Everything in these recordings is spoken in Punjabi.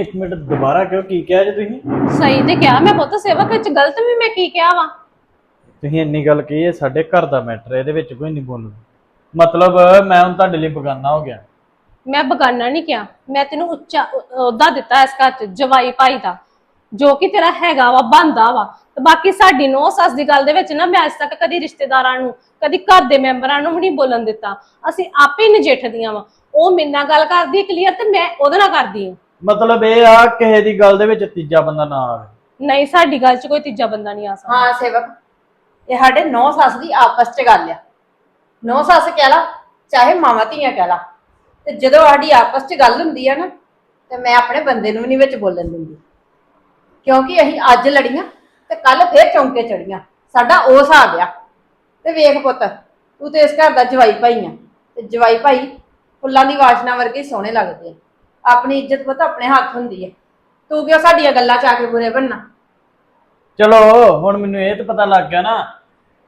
ਇੱਕ ਮਿੰਟ ਦੁਬਾਰਾ ਕਿਉਂ ਕੀ ਕਿਹਾ ਜੇ ਤੁਸੀਂ? ਸਹੀ ਤੇ ਕਿਹਾ ਮੈਂ ਪੁੱਤ ਸੇਵਕ ਵਿੱਚ ਗਲਤ ਵੀ ਮੈਂ ਕੀ ਕਿਹਾ ਵਾ? ਤੁਸੀਂ ਇੰਨੀ ਗੱਲ ਕਹੀ ਹੈ ਸਾਡੇ ਘਰ ਦਾ ਮੈਟਰ ਇਹਦੇ ਵਿੱਚ ਕੋਈ ਨਹੀਂ ਬੋਲਣਾ। ਮਤਲਬ ਮੈਂ ਹੁਣ ਤੁਹਾਡੇ ਲਈ ਬਗਾਨਾ ਹੋ ਗਿਆ। ਮੈਂ ਬਗਾਨਾ ਨਹੀਂ ਕਿਹਾ ਮੈਂ ਤੈਨੂੰ ਉੱਚਾ ਅਹੁਦਾ ਦਿੱਤਾ ਇਸ ਘਰ 'ਚ ਜਵਾਈ ਭਾਈ ਦਾ। ਜੋ ਕਿ ਤੇਰਾ ਹੈਗਾ ਵਾ ਬੰਦਾ ਵਾ। ਤੇ ਬਾਕੀ ਸਾਡੀ ਨੋ ਸੱਸ ਦੀ ਗੱਲ ਦੇ ਵਿੱਚ ਨਾ ਮੈਂ ਅੱਜ ਤੱਕ ਕਦੀ ਰਿਸ਼ਤੇਦਾਰਾਂ ਨੂੰ ਕਦੀ ਘਰ ਦੇ ਮੈਂਬਰਾਂ ਨੂੰ ਵੀ ਨਹੀਂ ਬੋਲਣ ਦਿੱਤਾ। ਅਸੀਂ ਆਪੇ ਨਜਿੱਠਦੀਆਂ ਵਾ। ਉਹ ਮੇਰੇ ਨਾਲ ਗੱਲ ਕਰਦੀ ਕਲੀਅਰ ਤੇ ਮੈਂ ਉਹਦੇ ਨਾਲ ਕਰਦੀ ਹਾਂ। ਮਤਲਬ ਇਹ ਆ ਕਿਸੇ ਦੀ ਗੱਲ ਦੇ ਵਿੱਚ ਤੀਜਾ ਬੰਦਾ ਨਾ ਆਵੇ। ਨਹੀਂ ਸਾਡੀ ਗੱਲ 'ਚ ਕੋਈ ਤੀਜਾ ਬੰਦਾ ਨਹੀਂ ਆ ਸਕਦਾ। ਹਾਂ ਸੇਵਕ। ਇਹ ਸਾਡੇ ਨੌ ਸੱਸ ਦੀ ਆਪਸ 'ਚ ਗੱਲ ਆ। ਨੌ ਸੱਸ ਕਹਿ ਲਾ ਚਾਹੇ ਮਾਵਾਂ ਧੀਆਂ ਕਹਿ ਲਾ। ਤੇ ਜਦੋਂ ਸਾਡੀ ਆਪਸ 'ਚ ਗੱਲ ਹੁੰਦੀ ਆ ਨਾ ਤੇ ਮੈਂ ਆਪਣੇ ਬੰਦੇ ਨੂੰ ਵੀ ਨਹੀਂ ਵਿੱਚ ਬੋਲਣ ਦਿੰਦੀ। ਕਿਉਂਕਿ ਅਸੀਂ ਅੱਜ ਲੜੀਆਂ ਤੇ ਕੱਲ ਫੇਰ ਚੌਂਕੇ ਚੜੀਆਂ ਸਾਡਾ ਉਹ ਹਿਸਾਬ ਆ। ਤੇ ਵੇਖ ਪੁੱਤ ਤੂੰ ਤੇ ਇਸ ਘਰ ਦਾ ਜਵਾਈ ਭਾਈ ਆ। ਤੇ ਜਵਾਈ ਭਾਈ ਫੁੱਲਾਂ ਦੀ ਵਾਸ਼ਨਾ ਵਰਗੇ ਹੀ ਸੋਹਣੇ ਲੱਗਦੇ ਆ। ਆਪਣੀ ਇੱਜ਼ਤ ਪੁੱਤ ਆਪਣੇ ਹੱਥ ਹੁੰਦੀ ਹੈ। ਤੂੰ ਕਿਉਂ ਸਾਡੀਆਂ ਗੱਲਾਂ ਚ ਆ ਕੇ ਬੁਰੇ ਬਣਨਾ? ਚਲੋ ਹੁਣ ਮੈਨੂੰ ਇਹ ਤਾਂ ਪਤਾ ਲੱਗ ਗਿਆ ਨਾ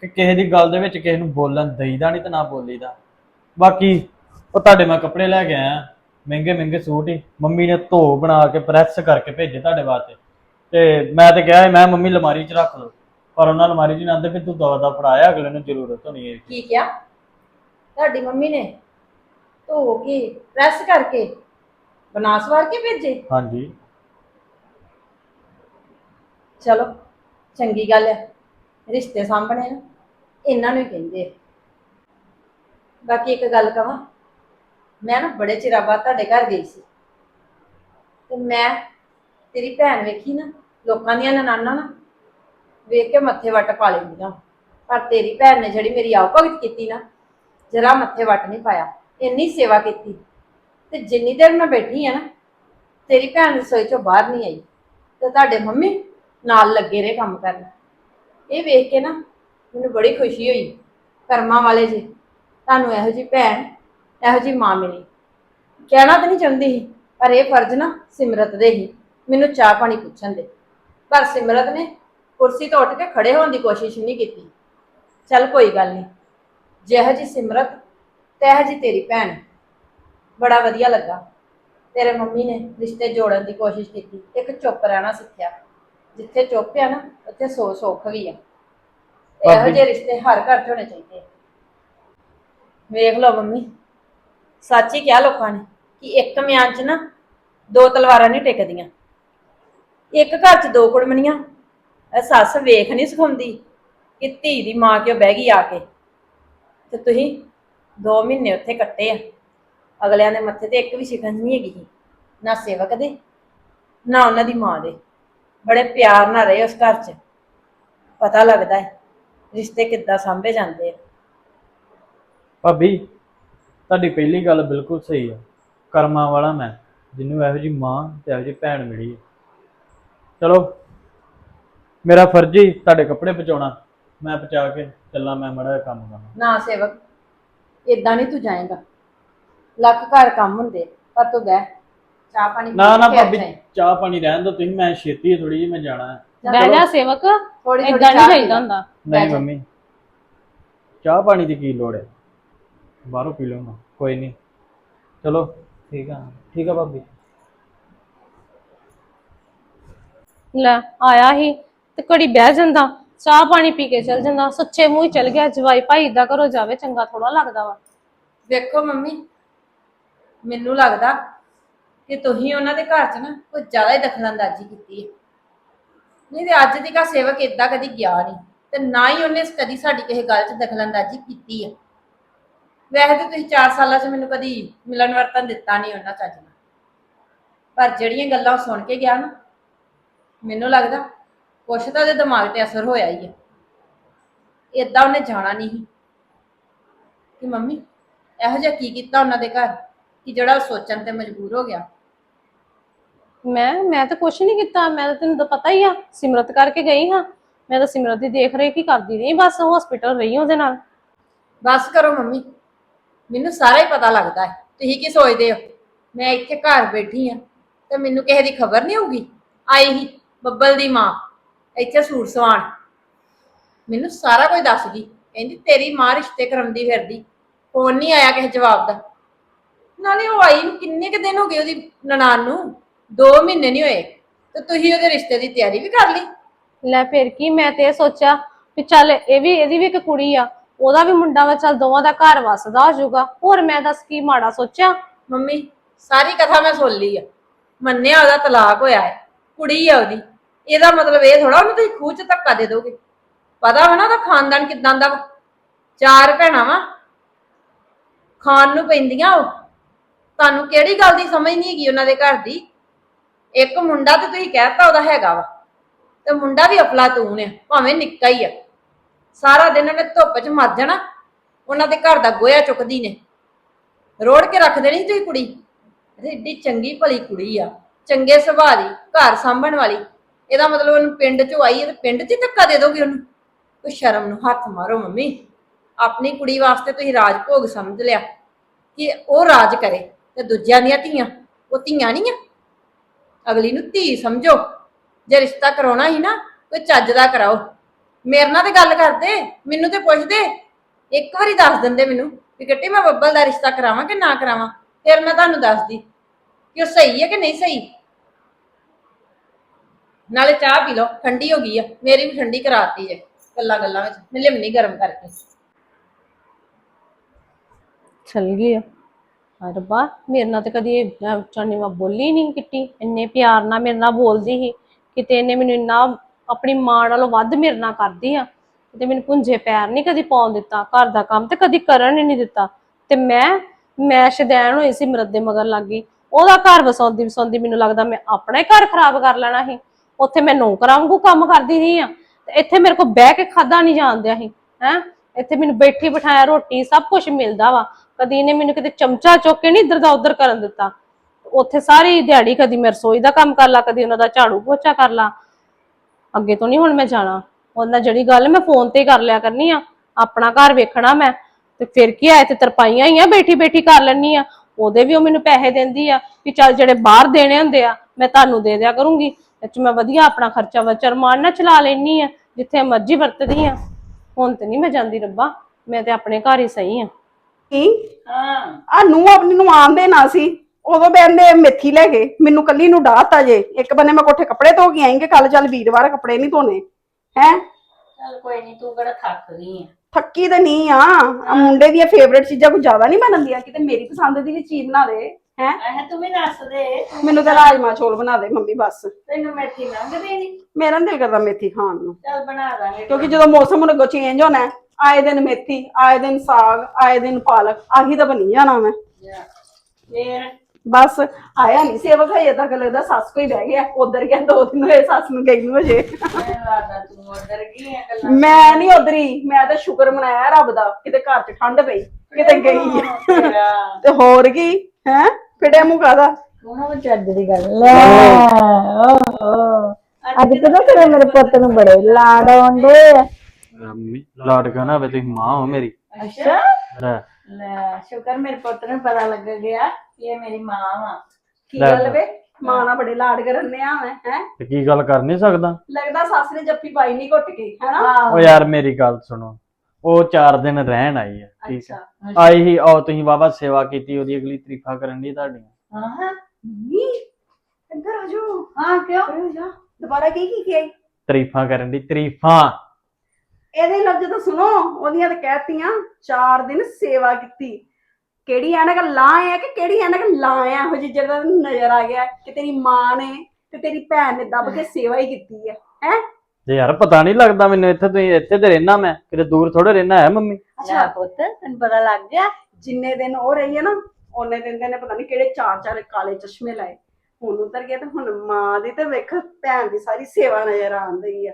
ਕਿ ਕਿਸੇ ਦੀ ਗੱਲ ਦੇ ਵਿੱਚ ਕਿਸੇ ਨੂੰ ਬੋਲਣ ਦਈਦਾ ਨਹੀਂ ਤੇ ਨਾ ਬੋਲੀਦਾ। ਬਾਕੀ ਉਹ ਤੁਹਾਡੇ ਮੈਂ ਕੱਪੜੇ ਲੈ ਕੇ ਆਇਆ ਮਹਿੰਗੇ ਮਹਿੰਗੇ ਸੂਟ ਹੀ। ਮੰਮੀ ਨੇ ਧੋ ਬਣਾ ਕੇ ਪ੍ਰੈਸ ਕਰਕੇ ਭੇਜੇ ਤੁਹਾਡੇ ਵਾਸਤੇ। ਤੇ ਮੈਂ ਤੇ ਕਿਹਾ ਸੀ, ਮੈਂ ਮੰਮੀ ਲਮਾਰੀ 'ਚ ਰੱਖ ਲਓ। ਪਰ ਉਹਨਾਂ ਲਮਾਰੀ 'ਚ ਨਾ ਆਂਦੇ ਵੀ ਤੂੰ ਦਵਾ ਦਾ ਫੜਾਇਆ ਅਗਲੇ ਨੂੰ ਜ਼ਰੂਰਤ ਹੋਣੀ ਹੈ। ਕੀ ਕਿਹਾ? ਤੁਹਾਡੀ ਮੰਮੀ ਨੇ ਧੋ ਕੇ ਪ੍ਰੈਸ ਕਰਕੇ ਬਣਾ ਸਵਾਰ ਕੇ ਭੇਜੇ? ਹਾਂਜੀ। ਚਲੋ ਚੰਗੀ ਗੱਲ ਹੈ ਰਿਸ਼ਤੇ ਸਾਂਭਣੇ ਨਾ ਇਹਨਾਂ ਨੂੰ ਹੀ ਕਹਿੰਦੇ ਆ। ਬਾਕੀ ਇੱਕ ਗੱਲ ਕਹਾਂ ਮੈਂ ਨਾ ਬੜੇ ਚਿਰਾਂ ਬਾਅਦ ਤੁਹਾਡੇ ਘਰ ਗਈ ਸੀ। ਤੇ ਮੈਂ ਤੇਰੀ ਭੈਣ ਵੇਖੀ ਨਾ ਲੋਕਾਂ ਦੀਆਂ ਨਨਾਨਾ ਨਾ ਵੇਖ ਕੇ ਮੱਥੇ ਵੱਟ ਪਾ ਲੈਂਦੀਆਂ। ਪਰ ਤੇਰੀ ਭੈਣ ਨੇ ਜਿਹੜੀ ਮੇਰੀ ਆਓ ਭਗਤ ਕੀਤੀ ਨਾ ਜਰਾ ਮੱਥੇ ਵੱਟ ਨਹੀਂ ਪਾਇਆ। ਇੰਨੀ ਸੇਵਾ ਕੀਤੀ। ਤੇ ਜਿੰਨੀ ਦੇਰ ਮੈਂ ਬੈਠੀ ਆ ਨਾ, ਤੇਰੀ ਭੈਣ ਰਸੋਈ ਚੋਂ ਬਾਹਰ ਨਹੀਂ ਆਈ, ਤੇ ਤੁਹਾਡੇ ਮੰਮੀ ਨਾਲ ਲੱਗੇ ਰਹੇ ਕੰਮ ਕਰਨ। ਇਹ ਵੇਖ ਕੇ ਨਾ ਮੈਨੂੰ ਬੜੀ ਖੁਸ਼ੀ ਹੋਈ, ਕਰਮਾਂ ਵਾਲੇ ਜੀ, ਤੁਹਾਨੂੰ ਇਹੋ ਜੀ ਭੈਣ, ਇਹੋ ਜੀ ਮਾਂ ਮਿਲੀ। ਕਹਿਣਾ ਤਾਂ ਨਹੀਂ ਚਾਹੁੰਦੀ ਸੀ, ਪਰ ਇਹ ਫਰਜ਼ ਨਾ ਸਿਮਰਤ ਦੇ ਹੀ ਮੈਨੂੰ ਚਾਹ ਪਾਣੀ ਪੁੱਛਣ ਦੇ। ਪਰ ਸਿਮਰਤ ਨੇ ਕੁਰਸੀ ਤੋਂ ਉੱਠ ਕੇ ਖੜੇ ਹੋਣ ਦੀ ਕੋਸ਼ਿਸ਼ ਨਹੀਂ ਕੀਤੀ। ਚੱਲ ਕੋਈ ਗੱਲ ਨਹੀਂ, ਜਿਹੋ ਜੀ ਸਿਮਰਤ ਤਹਿ ਜੀ ਤੇਰੀ ਭੈਣ। ਬੜਾ ਵਧੀਆ ਲੱਗਾ। ਤੇਰੇ ਮੰਮੀ ਨੇ ਰਿਸ਼ਤੇ ਜੋੜਨ ਦੀ ਕੋਸ਼ਿਸ਼ ਕੀਤੀ। ਇੱਕ ਚੁੱਪ ਰਹਿਣਾ ਸਿੱਖਿਆ। ਜਿੱਥੇ ਚੁੱਪ ਆ ਨਾ ਉੱਥੇ ਸੋ ਸੁੱਖ ਵੀ ਆ। ਇਹੋ ਜਿਹੇ ਰਿਸ਼ਤੇ ਹਰ ਘਰ 'ਚ ਹੋਣੇ ਚਾਹੀਦੇ ਆ। ਵੇਖ ਲਓ ਮੰਮੀ। ਸੱਚ ਹੀ ਕਿਹਾ ਲੋਕਾਂ ਨੇ ਕਿ ਇੱਕ ਮਿਆਨ 'ਚ ਨਾ ਦੋ ਤਲਵਾਰਾਂ ਨਹੀਂ ਟਿਕਦੀਆਂ। ਇੱਕ ਘਰ 'ਚ ਦੋ ਕੁੜਮਣੀਆਂ। ਇਹ ਸੱਸ ਵੇਖ ਨਹੀਂ ਸਿਖਾਉਂਦੀ ਕਿ ਧੀ ਦੀ ਮਾਂ ਕਿਉਂ ਬਹਿ ਗਈ ਆ ਕੇ। ਤੇ ਤੁਸੀਂ 2 ਮਹੀਨੇ ਉੱਥੇ ਕੱਟੇ ਆ। ਅਗਲਿਆਂ ਦੇ ਮੱਥੇ ਤੇ ਇੱਕ ਵੀ ਸ਼ਿਕਨ ਨਹੀਂ ਹੈਗੀ ਸੀ। ਨਾ ਸੇਵਕ ਦੇ ਨਾ ਉਹਨਾਂ ਦੀ ਮਾਂ ਦੇ। ਬੜੇ ਪਿਆਰ ਨਾਲ ਰਹੇ ਉਸ ਘਰ 'ਚ। ਪਤਾ ਲੱਗਦਾ ਹੈ ਰਿਸ਼ਤੇ ਕਿੱਦਾਂ ਸਾਂਭੇ ਜਾਂਦੇ ਆ। ਭਾਬੀ ਤੁਹਾਡੀ ਪਹਿਲੀ ਗੱਲ ਬਿਲਕੁਲ ਸਹੀ ਆ। ਕਰਮਾਂ ਵਾਲਾ ਮੈਂ ਜਿਹਨੂੰ ਇਹੋ ਜੀ ਮਾਂ ਤੇ ਇਹੋ ਜੀ ਭੈਣ ਮਿਲੀ ਹੈ। ਚਲੋ ਮੇਰਾ ਫਰਜ਼ ਹੀ ਤੁਹਾਡੇ ਕੱਪੜੇ ਪਹੁੰਚਾਉਣਾ। ਮੈਂ ਪਹੁੰਚਾ ਕੇ ਚੱਲਾਂ ਮੈਂ ਮੜਾ ਕੰਮ ਕਰਨਾ। ਨਾ ਸੇਵਕ ਇਦਾਂ ਨਹੀਂ ਤੂੰ ਜਾਏਗਾ। ਲੱਖ ਘਰ ਕੰਮ ਹੁੰਦੇ ਪਰ ਤੂੰ ਬਹਿ ਚਾਹ ਪਾਣੀ ਪੀ ਨਾ ਨਾ ਕੇ ਭਾਬੀ। ਚਾਹ ਪਾਣੀ ਰਹਿਣ ਦੋ ਤੁਸੀਂ ਮੈਂ ਛੇਤੀ ਥੋੜੀ ਜਿਹੀ ਮੈਂ ਜਾਣਾ ਹੈ। ਬਹਿ ਜਾ ਸੇਵਕ ਥੋੜੀ ਥੋੜੀ ਏਦਾਂ ਨਹੀਂ ਚਾਹ ਚਾਹੀਦਾ। ਹੁੰਦਾ। ਨਹੀਂ ਜਾ। ਮੰਮੀ ਚਾਹ ਪਾਣੀ ਦੀ ਕੀ ਲੋੜ ਹੈ? ਬਾਹਰੋਂ ਪੀ ਲਵਾਂਗਾ ਕੋਈ ਨਹੀਂ। ਚਲੋ ਠੀਕ ਆ ਠੀਕ ਆ ਭਾਬੀ। ਲੈ ਆਇਆ ਹੀ ਤੇ ਘੜੀ ਬਹਿ ਜਾਂਦਾ ਚਾਹ ਪਾਣੀ ਪੀ ਕੇ ਚਲ ਜਾਂਦਾ ਸੱਚੇ ਮੂੰਹ ਹੀ ਚਲ ਗਿਆ ਜਵਾਈ ਭਾਈ ਦਾ ਘਰੋਂ ਜਾਵੇ ਚੰਗਾ ਥੋੜਾ ਲੱਗਦਾ ਵਾ। ਵੇਖੋ ਮੰਮੀ ਮੈਨੂੰ ਲੱਗਦਾ ਕਿ ਤੁਸੀਂ ਉਹਨਾਂ ਦੇ ਘਰ 'ਚ ਨਾ ਕੋਈ ਜ਼ਿਆਦਾ ਹੀ ਦਖਲਅੰਦਾਜ਼ੀ ਕੀਤੀ ਹੈ। ਨਹੀਂ ਤੇ ਅੱਜ ਦੀ ਕਾ ਸੇਵਕ ਇਦਾਂ ਕਦੀ ਗਿਆ ਨਹੀਂ ਤੇ ਨਾ ਹੀ ਉਹਨੇ ਕਦੀ ਸਾਡੀ ਕਿਸੇ ਗੱਲ 'ਚ ਦਖਲਅੰਦਾਜ਼ੀ ਕੀਤੀ ਹੈ। ਵੈਸੇ ਤਾਂ ਤੁਸੀਂ 4 ਸਾਲਾਂ 'ਚ ਮੈਨੂੰ ਕਦੀ ਮਿਲਣ ਵਰਤਨ ਦਿੱਤਾ ਨਹੀਂ ਉਹਨਾਂ ਚੱਜ ਨਾਲ। ਪਰ ਜਿਹੜੀਆਂ ਗੱਲਾਂ ਉਹ ਸੁਣ ਕੇ ਗਿਆ ਨਾ, ਮੈਨੂੰ ਲੱਗਦਾ ਕੁਛ ਤਾਂ ਉਹਦੇ ਦਿਮਾਗ ਤੇ ਅਸਰ ਹੋਇਆ ਹੀ ਹੈ। ਇਦਾਂ ਉਹਨੇ ਜਾਣਾ ਨਹੀਂ ਸੀ। ਕਿ ਮੰਮੀ, ਇਹੋ ਜਿਹਾ ਕੀ ਕੀਤਾ ਉਹਨਾਂ ਦੇ ਘਰ? ਕਿ ਜਿਹੜਾ ਉਹ ਸੋਚਣ ਤੇ ਮਜਬੂਰ ਹੋ ਗਿਆ? ਮੈਂ ਮੈਂ ਤਾਂ ਕੁਛ ਨਹੀਂ ਕੀਤਾ। ਮੈਂ ਤਾਂ ਤੈਨੂੰ ਤਾਂ ਪਤਾ ਹੀ ਆ ਸਿਮਰਤ ਕਰਕੇ ਗਈ ਹਾਂ। ਮੈਂ ਤਾਂ ਸਿਮਰਤ ਦੀ ਦੇਖ ਰੇਖ ਹੀ ਕਰਦੀ ਰਹੀ। ਬਸ ਹਸਪੀਟਲ ਰਹੀ ਉਹਦੇ ਨਾਲ। ਬਸ ਕਰੋ ਮੰਮੀ। ਮੈਨੂੰ ਸਾਰਾ ਹੀ ਪਤਾ ਲੱਗਦਾ ਹੈ। ਤੁਸੀਂ ਕੀ ਸੋਚਦੇ ਹੋ? ਮੈਂ ਇੱਥੇ ਘਰ ਬੈਠੀ ਆ ਤੇ ਮੈਨੂੰ ਕਿਸੇ ਦੀ ਖਬਰ ਨਹੀਂ ਹੋਊਗੀ ਆਈ ਹੀ ਬੱਬਲ ਦੀ ਮਾਂ ਇੱਥੇ ਸੂਟ ਸਵਾਣ ਮੈਨੂੰ ਸਾਰਾ ਕੁਝ ਦੱਸ ਗਈ। ਕਹਿੰਦੀ ਤੇਰੀ ਮਾਂ ਰਿਸ਼ਤੇ ਕਰਾਉਂਦੀ ਫਿਰਦੀ। ਫੋਨ ਨਹੀਂ ਆਇਆ ਕਿਸੇ ਜਵਾਬ ਦਾ। ਨਾਲੇ ਉਹ ਆਈ ਨੂੰ ਕਿੰਨੇ ਕੁ ਦਿਨ ਹੋ ਗਏ ਉਹਦੀ ਨਨਾਣ ਨੂੰ? 2 ਮਹੀਨੇ ਨਹੀਂ ਹੋਏ। ਤੇ ਤੁਸੀਂ ਉਹਦੇ ਰਿਸ਼ਤੇ ਦੀ ਤਿਆਰੀ ਵੀ ਕਰ ਲਈ? ਲੈ ਫਿਰ ਕੀ ਮੈਂ ਤੇ ਇਹ ਸੋਚਿਆ ਵੀ ਚੱਲ ਇਹ ਵੀ ਇਹਦੀ ਵੀ ਇੱਕ ਕੁੜੀ ਆ। ਉਹਦਾ ਵੀ ਮੁੰਡਾ ਵਾ ਚੱਲ ਦੋਵਾਂ ਦਾ ਘਰ ਵਸਦਾ ਹੋ ਜਾਊਗਾ। ਹੋਰ ਮੈਂ ਦੱਸ ਕੀ ਮਾੜਾ ਸੋਚਿਆ? ਮੰਮੀ ਸਾਰੀ ਕਥਾ ਮੈਂ ਸੁਣ ਲਈ ਆ। ਮੰਨਿਆ ਉਹਦਾ ਤਲਾਕ ਹੋਇਆ ਹੈ। ਕੁੜੀ ਆ ਉਹਦੀ। ਇਹਦਾ ਮਤਲਬ ਇਹ ਥੋੜਾ ਉਹਨੂੰ ਤੁਸੀਂ ਖੂਹ ਚ ਧੱਕਾ ਦੇ ਦੋਗੇ। ਪਤਾ ਵਾ ਨਾ ਉਹਦਾ ਖਾਨਦਾਨ ਕਿਦਾਂ ਦਾ ਵਾ। ਚਾਰ ਭੈਣਾਂ ਵਾ। ਖਾਣ ਨੂੰ ਪੈਂਦੀਆਂ ਉਹ। ਤੁਹਾਨੂੰ ਕਿਹੜੀ ਗੱਲ ਦੀ ਸਮਝ ਨਹੀਂ ਹੈਗੀ ਉਹਨਾਂ ਦੇ ਘਰ ਦੀ? ਇੱਕ ਮੁੰਡਾ ਤੇ ਤੁਸੀਂ ਕਹਿਤਾ ਉਹਦਾ ਹੈਗਾ ਵਾ। ਤੇ ਮੁੰਡਾ ਵੀ ਅਫਲਾ ਤੂਨ ਆ, ਭਾਵੇਂ ਨਿੱਕਾ ਹੀ ਆ। ਸਾਰਾ ਦਿਨ ਉਹਨੇ ਧੁੱਪ 'ਚ ਮਰ ਜਾਣਾ, ਉਹਨਾਂ ਦੇ ਘਰ ਦਾ ਗੋਇਆ ਚੁੱਕਦੀ ਨੇ। ਰੋੜ ਕੇ ਰੱਖ ਦੇਣੀ ਤੁਸੀਂ ਕੁੜੀ? ਏਡੀ ਚੰਗੀ ਭਲੀ ਕੁੜੀ ਆ, ਚੰਗੇ ਸੁਭਾਅ ਦੀ, ਘਰ ਸਾਂਭਣ ਵਾਲੀ। ਇਹਦਾ ਮਤਲਬ ਉਹਨੂੰ ਪਿੰਡ 'ਚੋਂ ਆਈ ਹੈ ਤੇ ਪਿੰਡ 'ਚ ਹੀ ਧੱਕਾ ਦੇ ਦੋਗੇ ਉਹਨੂੰ? ਕੋਈ ਸ਼ਰਮ ਨੂੰ ਹੱਥ ਮਾਰੋ ਮੰਮੀ। ਆਪਣੀ ਕੁੜੀ ਵਾਸਤੇ ਤੁਸੀਂ ਰਾਜ ਭੋਗ ਸਮਝ ਲਿਆ ਕਿ ਉਹ ਰਾਜ ਕਰੇ। ਤੇ ਦੂਜਿਆਂ ਦੀਆਂ ਧੀਆਂ, ਉਹ ਧੀਆਂ ਨਹੀਂ ਆ। ਅਗਲੀ ਨੂੰ ਧੀ ਸਮਝੋ, ਜੇ ਰਿਸ਼ਤਾ ਕਰਾਉਣਾ ਹੀ ਨਾ, ਕੋਈ ਚੱਜ ਦਾ ਕਰਾਓ। ਮੇਰੇ ਨਾਲ ਤੇ ਗੱਲ ਕਰਦੇ, ਮੈਨੂੰ ਤੇ ਪੁੱਛਦੇ, ਇੱਕ ਵਾਰੀ ਦੱਸ ਦਿੰਦੇ ਮੈਨੂੰ ਵੀ ਗੱਟੀ ਮੈਂ ਬੱਬਲ ਦਾ ਰਿਸ਼ਤਾ ਕਰਾਵਾਂ ਕਿ ਨਾ ਕਰਾਵਾਂ, ਫਿਰ ਮੈਂ ਤੁਹਾਨੂੰ ਦੱਸਦੀ ਕਿ ਉਹ ਸਹੀ ਹੈ ਕਿ ਨਹੀਂ ਸਹੀ। ਨਾਲੇ ਚਾਹ ਪੀ ਲਓ, ਠੰਡੀ ਹੋ ਗਈ ਆ, ਮੇਰੀ ਵੀ ਠੰਡੀ ਕਰਾਤੀ ਜੇ, ਗੱਲਾਂ ਗੱਲਾਂ ਵਿੱਚ, ਮੈਂ ਲਿਮਨੀ ਗਰਮ ਕਰਕੇ। ਚਲ ਗਈ ਆ। ਹਾਏ ਰੱਬਾ ਮੇਰੇ ਨਾਲ ਤੇ ਕਦੀ ਇਹ ਮੈਂ ਬੋਲੀ ਨਹੀਂ ਕਿੱਟੀ ਇੰਨੇ ਪਿਆਰ ਨਾਲ ਮੇਰੇ ਨਾਲ ਬੋਲਦੀ ਸੀ। ਕਿਤੇ ਇਹਨੇ ਮੈਨੂੰ ਇੰਨਾ ਆਪਣੀ ਮਾਂ ਨਾਲੋਂ ਵੱਧ ਮੇਰੇ ਨਾਲ ਕਰਦੀ ਆ। ਤੇ ਮੈਨੂੰ ਪੁੰਜੇ ਪੈਰ ਨਹੀਂ ਕਦੀ ਪਾਉਣ ਦਿੱਤਾ। ਘਰ ਦਾ ਕੰਮ ਤੇ ਕਦੀ ਕਰਨ ਹੀ ਨਹੀਂ ਦਿੱਤਾ। ਤੇ ਮੈਂ ਮੈਂ ਸ਼ਦੈਣ ਹੋਈ ਸੀ ਮਰਦ ਦੇ ਮਗਰ ਲੱਗ ਗਈ। ਉਹਦਾ ਘਰ ਵਸਾਉਂਦੀ ਵਸਾਉਂਦੀ ਮੈਨੂੰ ਲੱਗਦਾ ਮੈਂ ਆਪਣਾ ਹੀ ਘਰ ਖਰਾਬ ਕਰ ਲੈਣਾ ਸੀ। ਉੱਥੇ ਮੈਂ ਨੌਕਰਾਂ ਵਾਂਗੂ ਕੰਮ ਕਰਦੀ ਰਹੀ ਆ। ਤੇ ਇੱਥੇ ਮੇਰੇ ਕੋਲ ਬਹਿ ਕੇ ਖਾਦਾ ਨਹੀਂ ਜਾਂਦਿਆ ਸੀ। ਹੈ? ਇੱਥੇ ਮੈਨੂੰ ਬੈਠੀ ਬਿਠਾਇਆ ਰੋਟੀ ਸਭ ਕੁਝ ਮਿਲਦਾ ਵਾ। ਕਦੀ ਇਹਨੇ ਮੈਨੂੰ ਕਿਤੇ ਚਮਚਾ ਚੁੱਕ ਕੇ ਨਹੀਂ ਇੱਧਰ ਦਾ ਉੱਧਰ ਕਰਨ ਦਿੱਤਾ। ਉੱਥੇ ਸਾਰੀ ਦਿਹਾੜੀ ਕਦੀ ਮੈਂ ਰਸੋਈ ਦਾ ਕੰਮ ਕਰ ਲਾ, ਕਦੀ ਉਹਨਾਂ ਦਾ ਝਾੜੂ ਪੋਚਾ ਕਰ ਲਾ। ਅੱਗੇ ਤੋਂ ਨਹੀਂ ਹੁਣ ਮੈਂ ਜਾਣਾ। ਉਹਨਾਂ ਜਿਹੜੀ ਗੱਲ ਮੈਂ ਫੋਨ ਤੇ ਕਰ ਲਿਆ ਕਰਨੀ ਆ, ਆਪਣਾ ਘਰ ਵੇਖਣਾ ਮੈਂ। ਤੇ ਫਿਰ ਕੀ ਆਏ ਤੇ ਤਰਪਾਈਆਂ ਹੀ ਆ ਬੈਠੀ ਬੈਠੀ ਕਰ ਲੈਣੀ ਆ। ਉਹਦੇ ਵੀ ਉਹ ਮੈਨੂੰ ਪੈਸੇ ਦਿੰਦੀ ਆ ਵੀ ਚੱਲ ਜਿਹੜੇ ਬਾਹਰ ਦੇਣੇ ਹੁੰਦੇ ਆ, ਮੈਂ ਤੁਹਾਨੂੰ ਦੇ ਦਿਆ ਕਰੂੰਗੀ। ਇਹ ਮੈਂ ਵਧੀਆ ਆਪਣਾ ਖਰਚਾ ਵਚਰ ਮਾਨ ਨਾਲ ਚਲਾ ਲੈਣੀ ਆ, ਜਿੱਥੇ ਮਰਜ਼ੀ ਵਰਤਦੀ ਆ। ਹੁਣ ਤੇ ਨਹੀਂ ਮੈਂ ਜਾਂਦੀ ਰੱਬਾ, ਮੈਂ ਤੇ ਆਪਣੇ ਘਰ ਹੀ ਸਹੀ ਆ। ਕੀ? ਆ ਨੂੰ ਆਪਣੀ ਨੂੰ ਆਂਦੇ ਨਾ ਸੀ। ਉਦੋਂ ਬੈੰਦੇ ਮੇਥੀ ਲੈ ਗਏ। ਮੈਨੂੰ ਕੱਲੀ ਨੂੰ ਡਾਹਤਾ ਜੇ। ਇੱਕ ਬੰਨੇ ਮੈਂ ਕੋਠੇ ਕੱਪੜੇ ਧੋ ਕੇ ਆਏਂਗੇ ਕੱਲ ਚੱਲ ਵੀਰਵਾਰ ਕੱਪੜੇ ਨਹੀਂ ਧੋਣੇ। ਹੈ? ਚੱਲ ਕੋਈ ਨਹੀਂ ਤੂੰ ਕਿਹੜਾ ਥੱਕ ਗਈ ਆ? ਥੱਕੀ ਤਾਂ ਨਹੀਂ ਆ। ਆ ਮੁੰਡੇ ਦੀਆਂ ਫੇਵਰੇਟ ਚੀਜ਼ਾਂ ਕੋਈ ਜ਼ਿਆਦਾ ਨਹੀਂ ਬਣਦੀਆਂ ਕਿਤੇ ਮੇਰੀ ਪਸੰਦ ਦੀ ਵੀ ਚੀਜ਼ ਬਣਾ ਦੇ। ਹੈ? ਤੂੰ ਵੀ ਦੱਸ ਦੇ। ਤੂੰ ਮੈਨੂੰ ਤਾਂ ਰਾਜਮਾ ਚੌਲ ਬਣਾ ਦੇ ਮੰਮੀ ਬਸ। ਤੈਨੂੰ ਮੇਥੀ ਲੰਘਦੀ ਨਹੀਂ ਮੇਰਾ ਨੀ ਦਿਲ ਕਰਦਾ ਮੇਥੀ ਖਾਣ ਨੂੰ। ਚੱਲ ਬਣਾ ਦਾਂਗੇ। ਕਿਉਂਕਿ ਜਦੋਂ ਮੌਸਮ ਹੁਣ ਚੇਂਜ ਹੋਣਾ ਹੈ, ਆਏ ਦਿਨ ਮੇਥੀ ਆਏ ਦਿਨ ਸਾਗ ਆਏ ਦਿਨ ਪਾਲਕ ਆਹੀ ਤਾਂ ਬਣੀ ਜਾਣਾ ਮੈਂ। ਫੇਰ? ਬਸ ਆਇਆ ਨਹੀਂ ਸੇਵਕ ਹੈ ਤਾਂ ਲੱਗਦਾ ਸੱਸ ਕੋਈ ਰਹਿ ਗਿਆ ਉਧਰ ਗਿਆ ਦੋ ਦਿਨ ਹੋਏ ਸੱਸ ਨੂੰ ਗਈ ਨੂੰ ਹਜੇ। ਮੈਨੂੰ ਲੱਗਦਾ ਤੂੰ ਉਧਰ ਗਈ ਆ ਗੱਲਾਂ ਮੈਂ ਨਹੀਂ ਉਧਰੀ ਮੈਂ ਤਾਂ ਸ਼ੁਕਰ ਮਨਾਇਆ ਰੱਬ ਦਾ ਕਿਤੇ ਘਰ 'ਚ ਠੰਡ ਪਈ ਕਿਤੇ ਗਈ। ਤੇਰਾ ਤੇ ਹੋਰ ਕੀ ਹੈ? ਫਿੜਿਆ ਮੂੰਹ ਕਾਦਾ ਤੂੰ ਨਾ ਚੱਜ ਦੀ ਗੱਲ। ਲੈ ਓਹੋ ਅੱਜ ਕਿਦੋਂ ਤੇਰੇ ਮੇਰੇ ਪੁੱਤ ਨੂੰ ਬੜੇ ਲਾਡ ਆਉਂਦੇ ਲਾਡ ਕਹਿਣਾ ਹੋਵੇ ਤੁਸੀਂ ਮਾਂ ਹੋ ਮੇਰੀ। ਅੱਛਾ? ਲੈ। ਲੈ ਸ਼ੁਕਰ ਮੇਰੇ ਪੁੱਤ ਨੂੰ ਪਤਾ ਲੱਗ ਗਿਆ ਕਿ ਇਹ ਮੇਰੀ ਮਾਂ ਵਾ। ਕੀ ਗੱਲ ਵੇ? ਮਾਂ ਨਾਲ ਬੜੇ ਲਾਡ ਕਰਨ ਨੇ ਆ ਮੈਂ ਹੈ? ਤੇ ਕੀ ਗੱਲ ਕਰ ਨਹੀਂ ਸਕਦਾ? ਲੱਗਦਾ ਸੱਸ ਨੇ ਜੱਫੀ ਪਾਈ ਨਹੀਂ ਘੁੱਟ ਕੇ ਹੈਨਾ? ਉਹ ਯਾਰ ਮੇਰੀ ਗੱਲ ਸੁਣੋ। ਉਹ 4 ਦਿਨ ਰਹਿਣ ਆਈ ਹੈ ਠੀਕ ਹੈ ਆਈ ਹੀ ਆਓ ਤੁਸੀਂ ਵਾਵਾ ਸੇਵਾ ਕੀਤੀ ਉਹਦੀ ਅਗਲੀ ਤਾਰੀਫਾਂ ਕਰਨ ਦੀ ਤੁਹਾਡੀ ਹਾਂ ਮੰਮੀ ਇੱਧਰ ਆ ਜਾਓ। ਹਾਂ ਕਿਉਂ? ਅਰੇ ਜਾ। ਦੁਬਾਰਾ ਕੀ ਕੀ ਕੀ ਤਾਰੀਫਾਂ ਕਰਨ ਦੀ ਤਾਰੀਫਾਂ। ਇਹਦੇ ਲਫ਼ਜ਼ ਤਾਂ ਸੁਣੋ ਉਹਦੀਆਂ ਤਾਂ ਕਹਿਤੀਆਂ ਚਾਰ ਦਿਨ ਸੇਵਾ ਕੀਤੀ। ਕਿਹੜੀ ਐਨਕ ਲਾਂ ਆ ਕਿ ਕਿਹੜੀ ਐਨਕ ਲਾਂ ਆ ਇਹੋ ਜਿਹੀ ਜਿਹੜਾ ਨਜ਼ਰ ਆ ਗਿਆ ਕਿ ਤੇਰੀ ਮਾਂ ਨੇ ਤੇ ਤੇਰੀ ਭੈਣ ਨੇ ਦੱਬ ਕੇ ਸੇਵਾ ਹੀ ਕੀਤੀ ਹੈ ਹੈ? ਤੇ ਯਾਰ ਪਤਾ ਨਹੀਂ ਲੱਗਦਾ ਮੈਨੂੰ ਇੱਥੇ ਤੁਸੀਂ ਇੱਥੇ ਤੇ ਰਹਿਣਾ ਮੈਂ ਕਿਤੇ ਦੂਰ ਥੋੜੇ ਰਹਿਣਾ ਹੈ ਮੰਮੀ? ਅੱਛਾ। ਪੁੱਤ ਤੈਨੂੰ ਪਤਾ ਲੱਗ ਗਿਆ। ਜਿੰਨੇ ਦਿਨ ਉਹ ਰਹੀ ਹੈ ਨਾ ਉਹਨੇ ਦਿਨ ਦੇ ਨੇ ਪਤਾ ਨਹੀਂ ਕਿਹੜੇ ਚਾਰ ਚਾਰ ਕਾਲੇ ਚਸ਼ਮੇ ਲਾਏ। ਹੁਣ ਉਤਰ ਗਿਆ ਤੇ ਹੁਣ ਮਾਂ ਦੀ ਤੇ ਵੇਖ ਭੈਣ ਦੀ ਸਾਰੀ ਸੇਵਾ ਨਜ਼ਰ ਆਉਂਦੀ ਆ।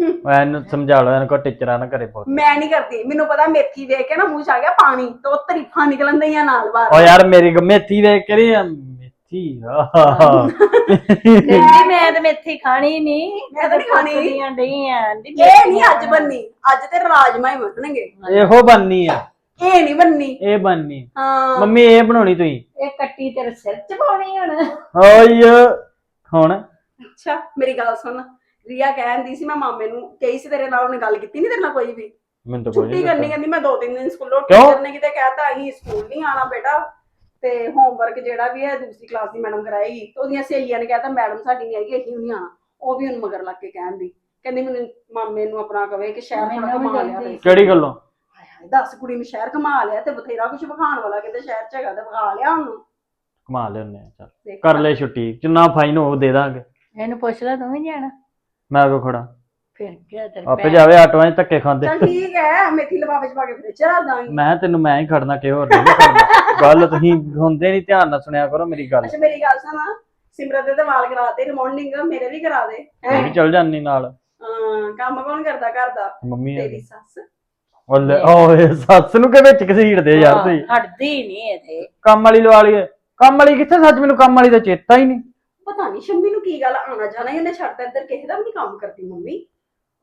ਉਹ ਇਹਨੂੰ ਸਮਝਾ ਲਓ ਇਹਨੂੰ ਕੋ ਟੀਚਰਾਂ ਨਾ ਕਰੇ ਬਹੁਤ ਮੈਂ ਨਹੀਂ ਕਰਦੀ। ਮੈਨੂੰ ਪਤਾ ਮੇਥੀ ਵੇਖ ਕੇ ਨਾ ਮੂੰਹ ਚ ਆ ਗਿਆ ਪਾਣੀ ਤੇ ਉਹ ਤਰੀਫਾਂ ਨਿਕਲਣ ਦਈਆਂ ਨਾਲ ਬਾਹਰ। ਓ ਯਾਰ ਮੇਰੀ ਗ- ਮੇਥੀ ਵੇਖ ਕੇ ਰਹੀ ਮੇਥੀ ਆਹ। ਕਹਿੰਦੀ ਮੈਂ ਤੇ ਮੇਥੀ ਖਾਣੀ ਨਹੀਂ ਮੈਂ ਤਾਂ ਨੀ ਖਾਣੀ। ਦੀਆਂ ਡਈਆਂ ਇਹ ਨਹੀਂ ਅੱਜ ਬੰਨੀ ਅੱਜ ਤੇ ਰਾਜਮਾ ਹੀ ਬਣਨਗੇ। ਇਹੋ ਬੰਨੀ ਆ। ਇਹ ਨਹੀਂ ਬੰਨੀ ਇਹ ਬੰਨੀ ਹਾਂ। ਮੰਮੀ ਇਹ ਬਣਾਉਣੀ ਤੁਸੀਂ? ਇਹ ਕੱਟੀ ਤੇਰੇ ਸਿਰ 'ਚ ਪਾਉਣੀ ਹੁਣ। ਓਏ ਹੁਣ? ਅੱਛਾ ਮੇਰੀ ਗੱਲ ਸੁਣ। ਰੀਆ ਕਹਿੰਦੀ ਸੀ ਮੈਂ ਮਾਮੇ ਨੂੰ ਕਹੀ ਸੀ ਤੇਰੇ ਨਾਲ ਉਹਨੇ ਗੱਲ ਕੀਤੀ ਨਹੀਂ ਤੇਰੇ ਨਾਲ ਕੋਈ ਵੀ। ਮੈਨੂੰ ਤਾਂ ਕੋਈ ਛੁੱਟੀ ਨਹੀਂ ਕਰਨੀ ਕਹਿੰਦੀ ਮੈਂ ਦੋ ਤਿੰਨ ਦਿਨ ਸਕੂਲੋਂ ਕਿਉਂ? ਟੀਚਰ ਨੇ ਕਿਤੇ ਕਹਿਤਾ ਅਸੀਂ ਸਕੂਲ ਨਹੀਂ ਆਣਾ ਬੇਟਾ। ਤੇ ਹੋਮਵਰਕ ਜਿਹੜਾ ਵੀ ਹੈ ਦੂਸਰੀ ਕਲਾਸ ਦੀ ਮੈਡਮ ਕਰਾਏਗੀ। ਤੇ ਉਹਦੀਆਂ ਸਹੇਲੀਆਂ ਨੇ ਕਹਿਤਾ ਮੈਡਮ ਸਾਡੀ ਨਹੀਂ ਆਏਗੀ ਅਸੀਂ ਵੀ ਨਹੀਂ ਆਣਾ। ਉਹ ਵੀ ਹੁਣ ਮਗਰ ਲੱਗ ਕੇ ਕਹਿਣ ਦੀ। ਕਹਿੰਦੀ ਮੈਨੂੰ ਮਾਮੇ ਨੂੰ ਆਪਣਾ ਕਵੇ ਕਿ ਸ਼ਹਿਰ ਥੋੜਾ ਮੈਨੂੰ ਵੀ ਘੁਮਾ ਲਿਆ। ਕਹਿੰਦੀ। ਕਿਹੜੀ ਗੱਲੋਂ? ਹਾਏ ਹਾਏ ਦੱਸ ਕੁੜੀ ਨੂੰ ਸ਼ਹਿਰ ਘੁਮਾ ਲਿਆ ਤੇ ਬਥੇਰਾ ਕੁਝ ਵਿਖਾਉਣ ਵਾਲਾ ਕਹਿੰਦੇ ਸ਼ਹਿਰ ਚ ਹੈਗਾ ਤੇ ਵਿਖਾ ਲਿਆ ਉਹਨੂੰ। ਕਮਾ ਲਿਆਉਂਦੇ ਆ ਚੱਲ। ਦੇਖ ਕਰ ਲੈ। ਛੁੱਟੀ ਜਿੰਨਾ ਫਾਈਨ ਹੋ ਦੇ ਦਾਂਗੇ। ਇਹਨੂੰ ਪੁੱਛ ਲੈ ਤੂੰ ਵੀ ਜਾਣਾ ਮੈਂ ਕੋ ਖੜਾ? ਫਿਰ ਤੇਰੇ ਆਪੇ ਜਾਵੇ ਆਟੋਆਂ 'ਚ ਧੱਕੇ ਖਾਂਦੇ। ਚਲ ਠੀਕ ਹੈ ਮੇਥੀ ਲਫਾਫੇ ਚ ਪਾ ਕੇ ਫ੍ਰਿਜ ਚ ਰੱਖ ਦਾਂਗੀ। ਮੈਂ ਤੈਨੂੰ ਮੈਂ ਹੀ ਖੜਨਾ ਕਿ ਹੋਰ ਨਹੀਂ ਖੜਨਾ। ਗੱਲ ਤੁਸੀਂ ਹੁੰਦੇ ਨਹੀਂ ਧਿਆਨ ਨਾਲ ਸੁਣਿਆ ਕਰੋ ਮੇਰੀ ਗੱਲ। ਅੱਛਾ ਮੇਰੀ ਗੱਲ ਸੁਣ। ਸਿਮਰਤ ਦੇ ਤਾਂ ਵਾਲ ਕਰਾਤੇ ਰਿਮੌਂਡਿੰਗ ਮੇਰੇ ਵੀ ਕਰਾ ਦੇ ਮੈਂ ਵੀ ਚਲ ਜਾਨੀ ਨਾਲ। ਹਾਂ ਕੰਮ ਕੌਣ ਕਰਦਾ ਘਰ ਦਾ ਮੰਮੀ ਤੇਰੀ ਸੱਸ। ਓਲੇ ਓਏ ਸੱਸ ਨੂੰ ਕਿ ਵਿੱਚ ਘਸੀੜਦੇ ਯਾਰ ਤੁਸੀਂ? ਹਟਦੀ ਨਹੀਂ ਇਹਦੇ। ਕੰਮ ਵਾਲੀ ਲਵਾ ਲਈਏ। ਕੰਮ ਵਾਲੀ ਕਿੱਥੇ ਸੱਚ ਮੈਨੂੰ ਕੰਮ ਵਾਲੀ ਦਾ ਚੇਤਾ ਹੀ ਨਹੀਂ ਪਤਾ ਨਹੀਂ ਸ਼ੰਮੀ ਨੂੰ ਕੀ ਗੱਲ ਆਣਾ ਜਾਣਾ ਹੀ ਉਹਨੇ ਛੱਡਤਾ ਇੱਧਰ ਕਿਸੇ ਦਾ ਵੀ ਨਹੀਂ ਕੰਮ ਕਰਦੀ ਮੰਮੀ।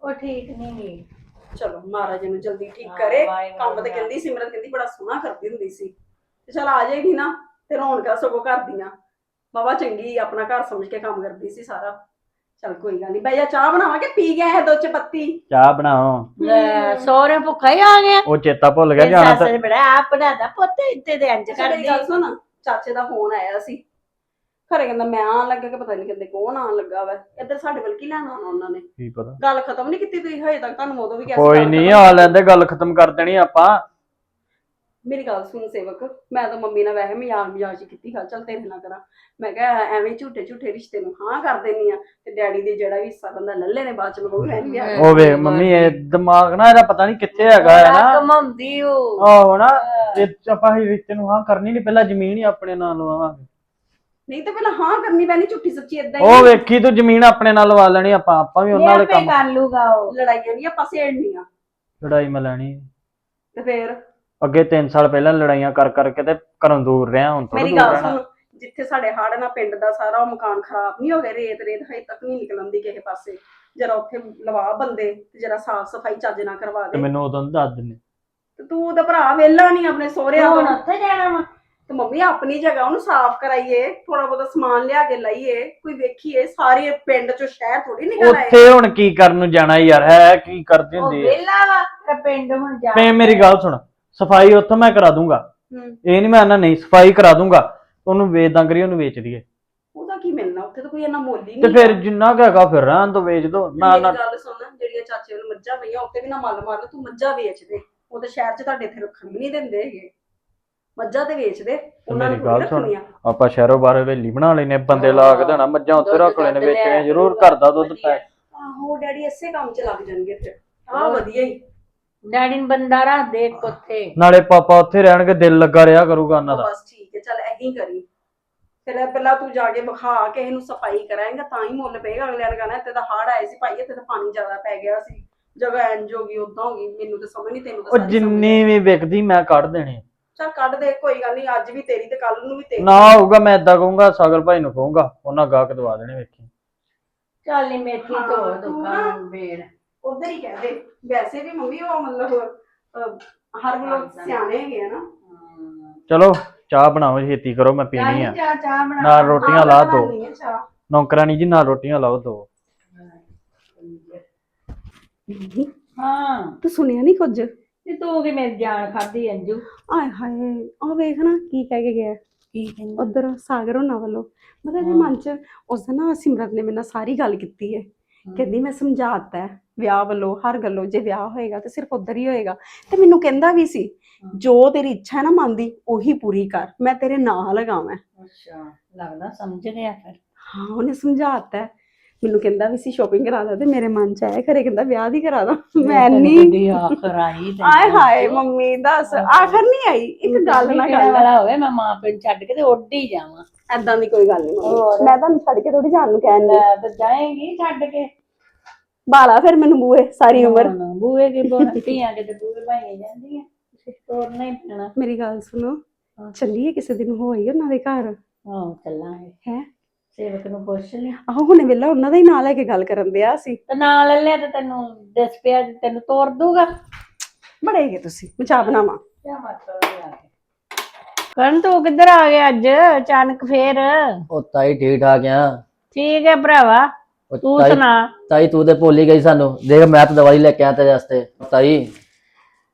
ਉਹ ਠੀਕ ਨਹੀਂ ਗਈ ਚਲੋ ਮਹਾਰਾਜ ਨੂੰ ਜਲਦੀ ਠੀਕ ਹਾਂ, ਕਰੇ। ਵਾਹਿਗੁਰੂ ਕੰਮ ਤੇ ਦਾ। ਕਹਿੰਦੀ ਸਿਮਰਤ ਕਹਿੰਦੀ ਬੜਾ ਸੋਹਣਾ ਕਰਦੀ ਹੁੰਦੀ ਸੀ। ਤੇ ਚਲ ਆ ਜਾਏਗੀ ਨਾ ਤੇ ਰੌਣਕਾਂ ਸਗੋਂ ਕਰਦੀਆਂ। ਬਾਬਾ ਚੰਗੀ ਆਪਣਾ ਘਰ ਸਮਝ ਕੇ ਕੰਮ ਕਰਦੀ ਸੀ ਸਾਰਾ। ਚਲ ਕੋਈ ਗੱਲ ਨਹੀਂ ਬਈ ਜਾ ਚਾਹ ਬਣਾਵਾਂਗੇ ਪੀ ਗਿਆ ਹੈ ਦੋ ਚ ਪੱਤੀ? ਚਾਹ ਬਣਾਓ। ਲੈ ਸੋਹਰੇ ਭੁੱਖਾ ਹੀ ਆ ਗਿਆ। ਉਹ ਚੇਤਾ ਭੁੱਲ ਗਿਆ ਜਾਣਾ ਸੱਸ ਤਾਂ। ਨੇ ਬੜਾ ਆਪ ਬਣਾਦਾ ਪੁੱਤ ਇੱਥੇ ਦੇ ਇੰਜ ਅੱਛਾ, ਮੇਰੀ ਕਰਦੀ। ਗੱਲ ਸੁਣ ਚਾਚੇ ਦਾ ਫੋਨ ਆਇਆ ਸੀ। ਘਰੇ ਕਹਿੰਦਾ ਮੈਂ ਆਣ ਲੱਗਾ ਕਿ ਪਤਾ ਨਹੀਂ ਕਹਿੰਦੇ ਕੌਣ ਆਣ ਲੱਗਾ ਵਾ। ਇੱਧਰ ਸਾਡੇ ਵੱਲ ਕੀ ਲੈਣ ਆਉਣਾ ਉਹਨਾਂ ਨੇ? ਕੀ ਪਤਾ? ਗੱਲ ਖਤਮ ਨਹੀਂ ਕੀਤੀ ਤੁਸੀਂ ਹਜੇ ਤੱਕ ਤੁਹਾਨੂੰ ਉਦੋਂ ਵੀ ਕਿਹਾ ਸੀ ਕੋਈ ਗੱਲ ਨਹੀਂ ਖਤਮ। ਆ ਲੈਂਦੇ ਗੱਲ ਖਤਮ ਕਰ ਦੇਣੀ ਆਪਾਂ। ਮੇਰੀ ਗੱਲ ਸੁਣ ਸੇਵਕ ਮੈਂ ਤਾਂ ਮੰਮੀ ਨਾਲ ਵੈਸੇ ਮਜ਼ਾਕ ਮਜ਼ਾਕ ਚ ਕੀਤੀ ਗੱਲ ਚੱਲ ਤੇਰੇ ਨਾਲ ਕਰਾਂ। ਮੈਂ ਕਿਹਾ ਐਵੇਂ ਝੂਠੇ ਝੂਠੇ ਰਿਸ਼ਤੇ ਨੂੰ ਹਾਂ ਕਰ ਦੇਣੀ ਆ ਤੇ ਡੈਡੀ ਦੇ ਜਿਹੜਾ ਵੀ ਹਿੱਸਾ ਬੰਦਾ ਲੱਲੇ ਨੇ ਬਾਅਦ ਚ ਮੈਂ ਨਹੀਂ ਵਿਆਹ ਉਹ ਵੇ ਮੰਮੀ ਇਹ ਦਿਮਾਗ ਨਾ ਇਹਦਾ ਪਤਾ ਨਹੀਂ ਕਿੱਥੇ ਹੈਗਾ ਹੈ ਨਾ। ਕਮਾਉਂਦੀ ਉਹ। ਆਹੋ ਨਾ ਇਹ 'ਚ ਆਪਾਂ ਇਹ ਰਿਸ਼ਤੇ ਨੂੰ ਹਾਂ ਕਰਨੀ ਨਹੀਂ ਪਹਿਲਾਂ ਜ਼ਮੀਨ ਹੀ ਆਪਣੇ ਨਾਲ ਲਵਾਵਾਂਗੇ ਨਹੀਂ ਤਾਂ ਪਹਿਲਾਂ ਹਾਂ ਕਰਨੀ ਪੈਣੀ ਝੂਠੀ ਸੱਚੀ ਇਦਾਂ ਉਹ ਵੇਖੀ ਤੂੰ ਜ਼ਮੀਨ ਆਪਣੇ ਨਾਲ ਲਵਾ ਲੈਣੀ ਆਪਾਂ ਆਪਾਂ ਵੀ ਉਹਨਾਂ ਵਾਲੇ ਆਪੇ ਕੰਮ ਕਰ ਲੂਗਾ ਉਹ। ਲੜਾਈਆਂ ਨਹੀਂ ਆਪਾਂ ਸੇੜਨੀਆਂ। ਲੜਾਈ ਮੈਂ ਲੈਣੀ। ਤੇ ਫੇਰ? ਅੱਗੇ 3 ਸਾਲ ਪਹਿਲਾਂ ਲੜਾਈਆਂ ਕਰ ਕਰਕੇ ਤੇ ਘਰੋਂ ਦੂਰ ਰਿਹਾ ਹੁਣ ਥੋੜਾ ਮੇਰੀ ਦੂਰ ਗੱਲ ਰਹਿਣਾ। ਸੁਣ ਜਿੱਥੇ ਸਾਡੇ ਹੜ ਨਾਲ ਪਿੰਡ ਦਾ ਸਾਰਾ ਉਹ ਮਕਾਨ ਖਰਾਬ ਨਹੀਂ ਹੋ ਗਿਆ ਰੇਤ ਰੇਤ ਹਜੇ ਤੱਕ ਨਹੀਂ ਨਿਕਲਣ ਦੀ ਕਿਸੇ ਪਾਸੇ। ਜਰਾ ਉੱਥੇ ਲਵਾ ਬੰਦੇ ਤੇ ਜਰਾ ਸਾਫ਼ ਸਫ਼ਾਈ ਚੱਜ ਨਾਲ ਕਰਵਾ ਤੇ ਦੇ। ਮੈਨੂੰ ਉਦੋਂ ਦੱਸ ਦਿੰਦੇ। ਤੇ ਤੂੰ ਉਹਦਾ ਭਰਾ ਵੇਲਾ ਨਹੀਂ ਆਪਣੇ ਸਹੁਰਿਆਂ ਹੁਣ ਤੋਂ। ਉੱਥੇ ਜਾਣਾ ਵਾ? ਤੇ ਮੰਮੀ ਆਪਣੀ ਜਗ੍ਹਾ ਉਹਨੂੰ ਸਾਫ਼ ਕਰਾਈਏ ਥੋੜਾ ਬਹੁਤਾ ਸਮਾਨ ਲਿਆ ਕੇ ਲਈਏ ਕੋਈ ਵੇਖੀਏ ਸਾਰੇ ਪਿੰਡ ਚੋਂ ਸ਼ਹਿਰ ਥੋੜੀ ਨਿਕਲ ਆਏ। ਉੱਥੇ ਹੁਣ ਕੀ ਕਰਨ ਨੂੰ ਜਾਣਾ ਯਾਰ ਹੈ ਕੀ ਕਰਦੀ ਉਹ ਹੁੰਦੀ ਹੈ ਵੇਲਾ ਵਾ ਤੇ ਪਿੰਡ ਹੁਣ ਜਾ ਤੇ ਮੇਰੀ ਗੱਲ ਸੁਣ ਸਫ਼ਾਈ ਉੱਥੋਂ ਮੈਂ ਕਰਾ ਦੂੰਗਾ। ਹੂੰ। ਇਹ ਨਹੀਂ ਮੈਂ ਆਨਾ ਨਹੀਂ ਸਫ਼ਾਈ ਕਰਾ ਦੂੰਗਾ ਉਹਨੂੰ ਵੇਚਦਾਂ ਕਰੀ ਉਹਨੂੰ ਵੇਚ ਦਈਏ। ਉਹਦਾ ਕੀ ਮਿਲਣਾ ਉੱਥੇ ਤਾਂ ਕੋਈ ਇੰਨਾ ਮੁੱਲ ਤੇ ਨਹੀਂ ਫਿਰ ਜਿੰਨਾ ਕੁ ਹੈਗਾ ਫਿਰ ਰਹਿਣ ਤੋਂ ਵੇਚ ਦੋ ਨਾ ਮੇਰੀ ਨਾ। ਗੱਲ ਸੁਣ ਜਿਹੜੀਆਂ ਚਾਚੇ ਨੂੰ ਮੱਝਾਂ ਪਈਆਂ ਉੱਤੇ ਵੀ ਨਾ ਮੱਲ ਮਾਰ ਤੂੰ ਮੱਝਾਂ ਵੇਚ ਦੇ। ਉਹ ਤਾਂ ਸ਼ਹਿਰ 'ਚ ਤੁਹਾਡੇ ਇੱਥੇ ਰੱਖਣ ਵੀ ਨਹੀਂ ਦਿੰਦੇ ਹੈਗੇ। ਮੱਝਾਂ ਤੇ ਵੇਚ ਦੇ ਉਹਨਾਂ ਨੂੰ ਮੇਰੀ ਗੱਲ ਸੁਣ। ਰੱਖਣੀਆਂ। ਆਪਾਂ ਸ਼ਹਿਰੋਂ ਬਾਹਰ ਹਵੇਲੀ ਬਣਾ ਲੈਨੇ ਬੰਦੇ ਲਾ ਕੇ ਦੇਣਾ ਮੱਝਾਂ ਉੱਥੇ ਦੁੱਧ ਰੱਖ ਲੈਣੇ ਦੁੱਧ ਵੇਚਣੇ ਜ਼ਰੂਰ ਘਰ ਦਾ ਦੁੱਧ। ਪੈ ਆਹੋ ਡੈਡੀ ਇਸੇ ਕੰਮ 'ਚ ਲੱਗ ਜਾਣਗੇ ਫਿਰ। ਆਹ। ਵਧੀਆ ਹੀ। ਡੈਡੀ ਨੂੰ ਬੰਦਾ ਰੱਖ ਦੇ ਇੱਕ ਉੱਥੇ। ਨਾਲੇ ਪਾਪਾ ਉੱਥੇ ਰਹਿਣਗੇ ਦਿਲ ਲੱਗਾ ਰਿਹਾ ਕਰੂਗਾ ਉਹਨਾਂ ਦਾ। ਬਸ ਠੀਕ ਹੈ ਚੱਲ ਐਹੀ ਕਰੀ। ਫਿਰ ਇਹ ਪਹਿਲਾਂ ਤੂੰ ਜਾ ਕੇ ਵਿਖਾ ਕੇ ਇਹਨੂੰ ਸਫ਼ਾਈ ਕਰਾਏਂਗਾ ਤਾਂ ਹੀ ਮੁੱਲ ਪਏਗਾ। ਅਗਲਿਆਂ ਨੇ ਕਹਣਾ ਇੱਥੇ ਤਾਂ ਹੜ ਆਏ ਸੀ ਭਾਈ ਇੱਥੇ ਤਾਂ ਪਾਣੀ ਜ਼ਿਆਦਾ ਪੈ ਗਿਆ ਸੀ। ਜਗ੍ਹਾ ਇੰਜ ਹੋ ਗਈ ਉਦਾਂ ਹੋ ਗਈ ਮੈਨੂੰ ਤਾਂ ਸਮਝ ਨਹੀਂ ਤੈਨੂੰ ਤਾਂ ਉਹ ਸਾਰੀ ਸਮਝ ਜਿੰਨੀ ਵੀ ਵਿਕਦੀ ਮੈਂ ਕੱਢ ਦੇਣੀ। ਚੱਲ ਕੱਢ ਦੇ ਕੋਈ ਗੱਲ ਨਹੀਂ ਅੱਜ ਵੀ ਤੇਰੀ ਤੇ ਕੱਲ ਨੂੰ ਵੀ ਤੇਰੀ। ਨਾ ਹੋਊਗਾ ਮੈਂ ਏਦਾਂ ਕਹੂੰਗਾ ਸਾਗਰ ਭਾਈ ਨੂੰ ਕਹੂੰਗਾ ਉਹਨਾਂ ਗਾਹਕ ਦਵਾ ਦੇਣੇ ਵੇਖੀ। ਚੱਲ ਨੀ ਮੇਥੀ ਹਾਂ, ਧੋ ਤੂੰ ਦੁਕਾਨ ਬੇੜ। ਉਧਰ ਹੀ ਕਹਿ ਦੇ। ਵੈਸੇ ਵੀ ਮੰਮੀ ਉਹ ਮਤਲਬ ਅਹ, ਹਰ ਵੇਲੇ ਸਿਆਣੇ ਹੈਗੇ ਆ ਨਾ। ਚਲੋ ਚਾਹ ਬਣਾਓ ਛੇਤੀ ਕਰੋ ਮੈਂ ਪੀਣੀ ਆ। ਚਾਹ ਚਾਹ ਬਣਾ। ਨਾਲ ਰੋਟੀਆਂ ਲਾ ਦੋ। ਬਣਾਉਣੀ ਚਾਹ। ਨੌਕਰਾਨੀ ਜੀ ਨਾਲ ਰੋਟੀਆਂ ਲਾਓ ਦੋ। ਹਾਂ। ਤੂੰ ਸੁਣਿਆ ਨਹੀਂ ਕੁਝ? ਤੇ ਤੂੰ ਕਿ ਮੇਰੀ ਜਾਨ ਖਾਦੀ ਅੰਜੂ। ਆਏ ਹਾਏ ਆ ਵੇਖ ਨਾ ਕੀ ਕਹਿ ਕੇ ਗਿਆ। ਕੀ ਕਹਿੰਦਾ? ਉਧਰ ਸਾਗਰ ਹੋਣਾ ਵੱਲੋਂ। ਮਤਲਬ ਇਹਦੇ ਮਨ ਚ ਉਸ ਦਿਨ ਨਾ ਸਿਮਰਤ ਨੇ ਮੇਰੇ ਨਾਲ ਸਾਰੀ ਗੱਲ ਕੀਤੀ ਹੈ। ਕਹਿੰਦੀ ਮੈਂ ਸਮਝਾਤਾ ਹੈ ਵਿਆਹ ਵੱਲੋਂ ਹਰ ਗੱਲੋਂ ਜੇ ਵਿਆਹ ਹੋਏਗਾ ਤੇ ਸਿਰਫ ਉਧਰ ਹੀ ਹੋਏਗਾ। ਤੇ ਮੈਨੂੰ ਕਹਿੰਦਾ ਵੀ ਸੀ ਜੋ ਤੇਰੀ ਇੱਛਾ ਹੈ ਨਾ ਮਨ ਦੀ ਉਹੀ ਪੂਰੀ ਕਰ ਮੈਂ ਤੇਰੇ ਨਾਲ ਲਗਾਵਾਂ। ਅੱਛਾ ਲੱਗਦਾ ਸਮਝ ਗਿਆ ਫਿਰ। ਹਾਂ ਉਹਨੇ ਸਮਝਾਤਾ ਹੈ। ਮੈਨੂੰ ਕਹਿੰਦਾ ਵੀ ਸੀ ਸ਼ਾਪਿੰਗ ਕਰਾ ਦਾ ਤੇ ਮੇਰੇ ਮਨ ਚ ਆਇਆ ਘਰੇ ਕਹਿੰਦਾ ਵਿਆਹ ਦੀ ਕਰਾ ਦਾ। ਮੈਂ ਨਹੀਂ ਆਖਰ ਆਈ ਤੇ ਆਏ ਹਾਏ ਮੰਮੀ ਦੱਸ ਆਖਰ ਨਹੀਂ ਆਈ? ਇੱਕ ਗੱਲ ਨਾ ਕਰ। ਵਾਲਾ ਹੋਵੇ ਮੈਂ ਮਾਂ ਪਿਓ ਨੂੰ ਛੱਡ ਕੇ ਤੇ ਉੱਡ ਹੀ ਜਾਵਾਂ। ਐਦਾਂ ਦੀ ਕੋਈ ਗੱਲ ਨਹੀਂ। ਮੈਂ ਤੁਹਾਨੂੰ ਛੱਡ ਕੇ ਥੋੜੀ ਜਾਣ ਨੂੰ ਕਹਿਣ ਲੈ ਤੇ ਜਾਏਗੀ ਛੱਡ ਕੇ। ਬਾਲਾ ਫਿਰ ਮੈਨੂੰ ਬੂਏ ਸਾਰੀ ਉਮਰ। ਬੂਏ ਦੀ ਬੋਲ ਧੀਆਂ ਕਿਤੇ ਬੂਏ ਭਾਈਆਂ ਜਾਂਦੀਆਂ। ਤੋਰਨਾ ਹੀ ਪੈਣਾ। ਮੇਰੀ ਗੱਲ ਸੁਣੋ। ਚੱਲੀਏ ਕਿਸੇ ਦਿਨ ਹੋਈ ਉਹਨਾਂ ਦੇ ਘਰ? ਹਾਂ ਚੱਲਾਂਗੇ। ਹੈ? ਸੇਵਕ ਨੂੰ ਪੁੱਛ ਲਈ ਆਹੋ ਹੁਣੇ ਵੇਲਾ ਉਹਨਾਂ ਦਾ ਹੀ ਨਾਂ ਲੈ ਕੇ ਗੱਲ ਕਰਨ ਦਿਆ ਸੀ। ਤੇ ਨਾਲ ਲੈ ਲਿਆ ਤੇ ਤੈਨੂੰ ਦਿਸ ਪਿਆ ਤੇ ਤੈਨੂੰ ਤੋਰ ਦੂਗਾ। ਬੜੇ ਹੈਗੇ ਤੁਸੀਂ ਮੈਂ ਚਾਹ ਬਣਾਵਾਂ। ਕਿਆ ਮਤਲਬ ਹੈ ਕਰਨ ਤੂੰ ਕਿੱਧਰ ਆ ਗਿਆ ਅੱਜ? ਅਚਾਨਕ ਫੇਰ? ਉਹ ਤਾਈ ਠੀਕ ਠਾਕ ਆ। ਠੀਕ ਹੈ ਭਰਾਵਾ ਉਹ ਤੂੰ ਤਾਈ ਸੁਣਾ। ਤਾਈ ਤੂੰ ਤੇ ਭੁੱਲ ਹੀ ਗਈ ਸਾਨੂੰ। ਦੇਖ ਮੈਂ ਤਾਂ ਦਵਾਈ ਲੈ ਕੇ ਆਇਆ ਤੇਰੇ ਵਾਸਤੇ। ਤਾਈ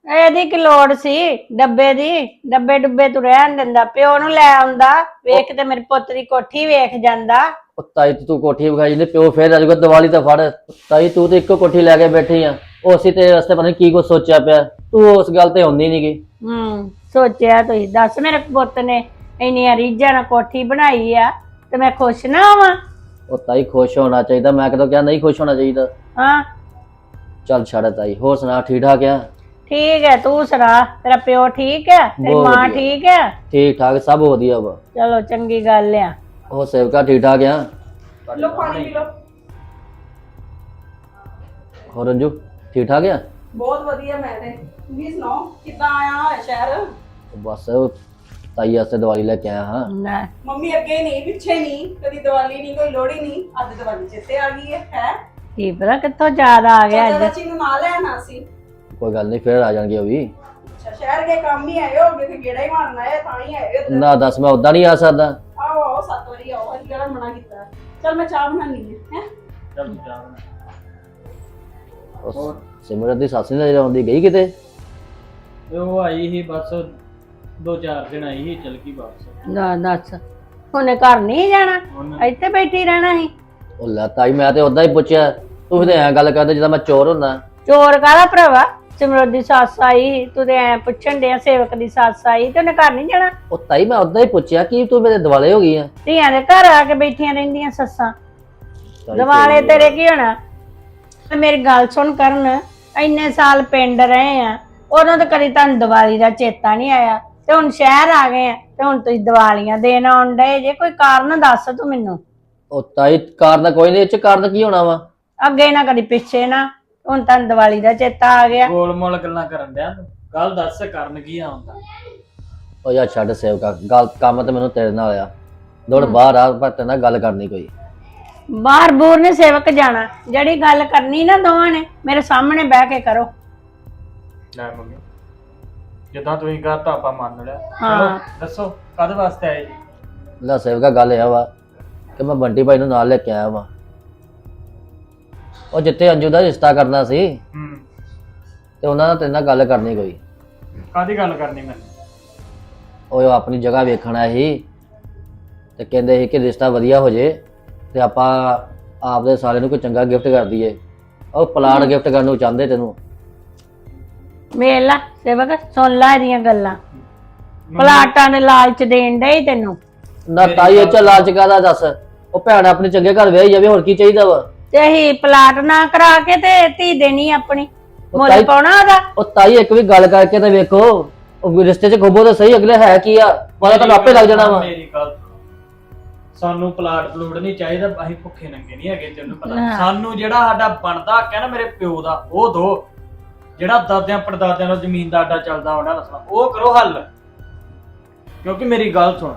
ਇਹਦੀ ਕੀ ਲੋੜ ਸੀ? ਡੱਬੇ ਦੀ? ਡੱਬੇ ਡੁੱਬੇ ਤੂੰ ਰਹਿਣ ਦਿੰਦਾ। ਪਿਓ ਨੂੰ ਲੈ ਆਉਂਦਾ ਵੇਖ ਤੇ ਮੇਰੇ ਪੁੱਤ ਦੀ ਕੋਠੀ ਵੇਖ ਜਾਂਦਾ। ਉਹ ਤਾਈ ਤੂੰ ਕੋਠੀ ਵਿਖਾਈ ਜਾਂਦੇ ਪਿਓ ਫੇਰ ਅੱਜ ਦੀਵਾਲੀ ਤਾਂ ਫੜ। ਤਾਈ ਤੂੰ ਤੇ ਇੱਕੋ ਕੋਠੀ ਲੈ ਕੇ ਬੈਠੀ ਆ। ਉਹ ਅਸੀਂ ਤੇਰੇ ਰਸਤੇ ਪਤਾ ਨੀ ਕੀ ਕੁਝ ਸੋਚਿਆ ਪਿਆ। ਤੂੰ ਉਸ ਗੱਲ ਤੇ ਹੁੰਦੀ ਨੀ ਗੀ ਹੂੰ ਸੋਚਿਆ ਤੁਸੀਂ ਦੱਸ ਮੇਰੇ ਪੁੱਤ ਨੇ ਇੰਨੀਆਂ ਰੀਝਾਂ ਨਾਲ ਕੋਠੀ ਬਣਾਈ ਆ ਤੇ ਮੈਂ ਖੁਸ਼ ਨਾ ਹੋਵਾਂ ਉਹ ਤਾਈ ਖੁਸ਼ ਹੋਣਾ ਚਾਹੀਦਾ। ਮੈਂ ਕਦੋਂ ਕਿਹਾ ਨਹੀਂ ਖੁਸ਼ ਹੋਣਾ ਚਾਹੀਦਾ। ਹਾਂ। ਚੱਲ ਛੱਡ ਤਾਈ ਹੋਰ ਸੁਣਾ ਠੀਕ ਠਾਕ ਆ? ਠੀਕ ਹੈ ਤੂੰ ਸੁਣਾ ਤੇਰਾ ਪਿਓ ਠੀਕ ਹੈ ਤੇਰੀ ਬਹੁਤ ਮਾਂ ਵਧੀਆ। ਠੀਕ ਹੈ? ਠੀਕ ਠਾਕ ਸਭ ਵਧੀਆ ਵਾ। ਚਲੋ ਚੰਗੀ ਗੱਲ ਆ। ਉਹ ਸੇਵਕਾ ਠੀਕ ਠਾਕ ਆ? ਲੋ ਪਾਣੀ ਪੀ ਲੋ ਹੋਰ ਰੰਜੂ ਠੀਕ ਠਾਕ ਆ? ਬਹੁਤ ਵਧੀਆ ਮੈਂ ਤੇ। ਤੁਸੀਂ ਸੁਣਾਓ ਕਿੱਦਾਂ ਆਇਆ ਹੋਇਆ ਸ਼ਹਿਰ? ਬਸ ਤਾਈ ਵਾਸਤੇ ਦੀਵਾਲੀ ਲੈ ਕੇ ਆਇਆ ਹਾਂ। ਲੈ, ਮੰਮੀ ਅੱਗੇ ਨਹੀਂ ਪਿੱਛੇ ਨਹੀਂ ਕਦੀ ਦੀਵਾਲੀ ਨਹੀਂ ਕੋਈ ਲੋਹੜੀ ਨਹੀਂ ਅੱਜ ਦੀਵਾਲੀ ਚੇਤੇ ਆ ਗਈ ਹੈ ਹੈ? ਕੀ ਪਤਾ ਕਿੱਥੋਂ ਯਾਦ ਆ ਗਿਆ ਅੱਜ। ਚਾਚੀ ਨੂੰ ਨਾਲ ਲੈਣਾ ਸੀ ਕੋਈ ਗੱਲ ਨਹੀਂ ਫੇਰ ਆ ਜਾਣਗੇ ਉਹ ਵੀ। ਅੱਛਾ ਸ਼ਹਿਰ ਦੇ ਕੰਮ ਹੀ ਆਏ ਹੋਗੇ ਤੇ ਗੇੜਾ ਹੀ ਮਾਰਨਾ ਹੈ ਤਾਂ ਹੀ ਆਏ ਹੋ ਨਾ ਦੱਸ ਮੈਂ ਉਦਾਂ ਨਹੀਂ ਆ ਸਕਦਾ। ਆਓ ਆਓ ਸੱਤ ਵਾਰੀ ਆਓ ਅਸੀਂ ਕਿਹੜਾ ਮਨਾ ਕੀਤਾ। ਚਲ ਮੈਂ ਚਾਹ ਬਣਾਉਣੀ ਹੈ ਹੈ? ਚੱਲ ਜਾ। ਉਹ ਸਿਮਰਤ ਦੀ ਸੱਸ ਨੇ ਆਉਂਦੀ ਗਈ ਕਿਤੇ? ਤੇ ਉਹ ਆਈ ਸੀ ਬਸ ਦੋ ਚਾਰ ਦਿਨ ਆਈ ਸੀ ਚਲ ਗਈ ਵਾਪਸ। ਨਾ ਦੱਸ ਉਹਨੇ ਘਰ ਨਹੀਂ ਜਾਣਾ? ਇੱਥੇ ਬੈਠੀ ਰਹਿਣਾ ਸੀ। ਉਹ ਲੈ ਤਾਈ ਮੈਂ ਤੇ ਉਦਾਂ ਹੀ ਪੁੱਛਿਆ ਤੂੰ ਤੇ ਐਂ ਗੱਲ ਕਰਦੇ ਜਿੱਦਾਂ ਮੈਂ ਚੋਰ ਹੁੰਦਾ। ਚੋਰ ਕਾਹਦਾ ਭਰਾਵਾ? ਸਿਮਰਤ ਦੀ ਸੱਸ ਆਈ ਤੂੰ ਤੇ ਐ ਪੁੱਛਣ ਡਿਆ ਸੇਵਕ ਦੀ ਸੱਸ ਆਈ ਤੇ ਉਹਨੇ ਘਰ ਨਹੀਂ ਜਾਣਾ। ਉਹ ਤਾਈ ਮੈਂ ਉਦਾਂ ਹੀ ਪੁੱਛਿਆ ਕਿ ਤੂੰ ਮੇਰੇ ਦਿਵਾਲੇ ਹੋ ਗਈ ਆ? ਧੀਆਂ ਦੇ ਘਰ ਆ ਕੇ ਬੈਠੀਆਂ ਰਹਿੰਦੀਆਂ ਸੱਸਾਂ। ਦਿਵਾਲੇ ਤੇਰੇ ਕੀ ਹੋਣਾ? ਤੇ ਮੇਰੀ ਗੱਲ ਸੁਣ ਕਰਨ ਇੰਨੇ ਸਾਲ ਪਿੰਡ ਰਹੇ ਆ ਉਦੋਂ ਤਾਂ ਕਦੀ ਤੁਹਾਨੂੰ ਦੀਵਾਲੀ ਦਾ ਚੇਤਾ ਨਹੀਂ ਆਇਆ। ਤੇ ਹੁਣ ਸ਼ਹਿਰ ਆ ਗਏ ਆ ਤੇ ਹੁਣ ਤੁਸੀਂ ਦੀਵਾਲੀਆਂ ਦੇਣ ਆਉਣ ਡਏ ਜੇ ਕੋਈ ਕਾਰਨ ਦੱਸ ਤੂੰ ਮੈਨੂੰ। ਉਹ ਤਾਈ ਕਾਰਨ ਕੋਈ ਨਹੀਂ ਇਹ ਚ ਕਾਰਨ ਕੀ ਹੋਣਾ ਵਾ? ਅੱਗੇ ਨਾ ਕਦੀ ਪਿੱਛੇ ਨਾ। ਹੁਣ ਤੁਹਾਨੂੰ ਦੀਵਾਲੀ ਦਾ ਚੇਤਾ ਆ ਗਿਆ। ਗੋਲ ਮੋਲ ਗੱਲਾਂ ਕਰਨ ਡਿਆ ਤੂੰ। ਕੱਲ ਦੱਸ ਕਰਨ ਕੀ ਆਉਂਦਾ ਉਹ ਯਾਰ ਛੱਡ ਸੇਵਕਾ ਗੱਲ ਕੰਮ ਤੇ ਮੈਨੂੰ ਤੇਰੇ ਨਾਲ ਆ। ਦੌੜ ਬਾਹਰ ਆ ਪਰ ਤੇਰੇ ਨਾਲ ਗੱਲ ਕਰਨੀ ਕੋਈ। ਬਾਹਰ ਬੂਰ ਨੇ ਸੇਵਕ ਜਾਣਾ। ਜਿਹੜੀ ਗੱਲ ਕਰਨੀ ਨਾ ਦੋਵਾਂ ਨੇ ਮੇਰੇ ਸਾਹਮਣੇ ਬਹਿ ਕੇ ਕਰੋ। ਲੈ ਮੰਮੀ ਜਿੱਦਾਂ ਤੁਸੀਂ ਕਹਤਾ ਆਪਾਂ ਮੰਨ ਲਿਆ। ਹਾਂ। ਦੱਸੋ ਕਦ ਵਾਸਤੇ ਆਏ ਜੀ? ਲੈ ਸੇਵਕਾ ਗੱਲ ਇਹ ਵਾ ਕਿ ਮੈਂ ਬੰਟੀ ਭਾਈ ਨੂੰ ਨਾਲ ਲੈ ਕੇ ਆਇਆ ਵਾ। ਉਹ ਜਿੱਥੇ ਅੰਜੂ ਦਾ ਰਿਸ਼ਤਾ ਕਰਨਾ ਸੀ। ਹੂੰ। ਤੇ ਉਹਨਾਂ ਨਾਲ ਤੇਰੇ ਨਾਲ ਗੱਲ ਕਰਨੀ ਕੋਈ। ਕਾਦੀ ਗੱਲ ਕਰਨੀ ਮੈਂ ਉਹ ਆਪਣੀ ਜਗ੍ਹਾ ਵੇਖਣ ਸੀ ਤੇ ਕਹਿੰਦੇ ਸੀ ਕਿ ਰਿਸ਼ਤਾ ਵਧੀਆ ਹੋ ਜੇ ਤੇ ਆਪਾਂ ਆਪਦੇ ਸਾਲੇ ਨੂੰ ਕੋਈ ਚੰਗਾ ਗਿਫਟ ਕਰ ਦਈਏ। ਉਹ ਪਲਾਟ ਗਿਫਟ ਕਰਨ ਨੂੰ ਚਾਹੁੰਦੇ ਤੈਨੂੰ। ਵੇਖ ਲਾ ਸੇਵਕ ਸੁਣ ਲੈ ਇਹਦੀਆਂ ਗੱਲਾਂ। ਪਲਾਟਾਂ ਦੇ ਲਾਲਚ ਦੇਣ ਡਏ ਤੈਨੂੰ। ਨਾ ਤਾਈ ਇਹ ਚ ਲਾਲਚ ਕਾਦਾ ਦੱਸ? ਉਹ ਭੈਣ ਆਪਣੇ ਚੰਗੇ ਘਰ ਵਿਆਹੀ ਜਾਵੇ ਹੋਰ ਕੀ ਚਾਹੀਦਾ ਵਾ? ਤੇ ਅਸੀਂ ਪਲਾਟ ਨਾ ਕਰਾ ਕੇ ਤੇ ਧੀ ਦੇਣੀ ਆਪਣੀ। ਮੁੱਲ ਤਾਈ- ਪਾਉਣਾ ਉਹਦਾ। ਉਹ ਤਾਈ ਇੱਕ ਵੀ ਗੱਲ ਕਰਕੇ ਤਾਂ ਵੇਖੋ ਉਹ ਰਿਸ਼ਤੇ 'ਚ ਖੋਬੋ ਤਾਂ ਸਹੀ ਅਗਲੇ ਹੈ ਕੀ ਆ? ਪਤਾ ਤੁਹਾਨੂੰ ਆਪੇ ਲੱਗ ਜਾਣਾ ਵਾ। ਮੇਰੀ ਗੱਲ ਸੁਣੋ। ਸਾਨੂੰ ਪਲਾਟ ਪਲੂਟ ਨਹੀਂ ਚਾਹੀਦਾ ਅਸੀਂ ਭੁੱਖੇ ਨੰਗੇ ਨਹੀਂ ਹੈਗੇ ਤੈਨੂੰ ਪਤਾ। ਸਾਨੂੰ ਜਿਹੜਾ ਸਾਡਾ ਬਣਦਾ ਕਹਿੰਦਾ ਮੇਰੇ ਪਿਓ ਦਾ ਉਹ ਦੋ। ਜਿਹੜਾ ਦਾਦਿਆਂ ਪੜਦਾਦਿਆਂ ਨੂੰ ਜ਼ਮੀਨ ਦਾ ਆਡਾ ਚੱਲਦਾ ਉਹਨਾਂ ਦਾ ਉਹ ਕਰੋ ਹੱਲ। ਕਿਉਂਕਿ ਮੇਰੀ ਗੱਲ ਸੁਣ।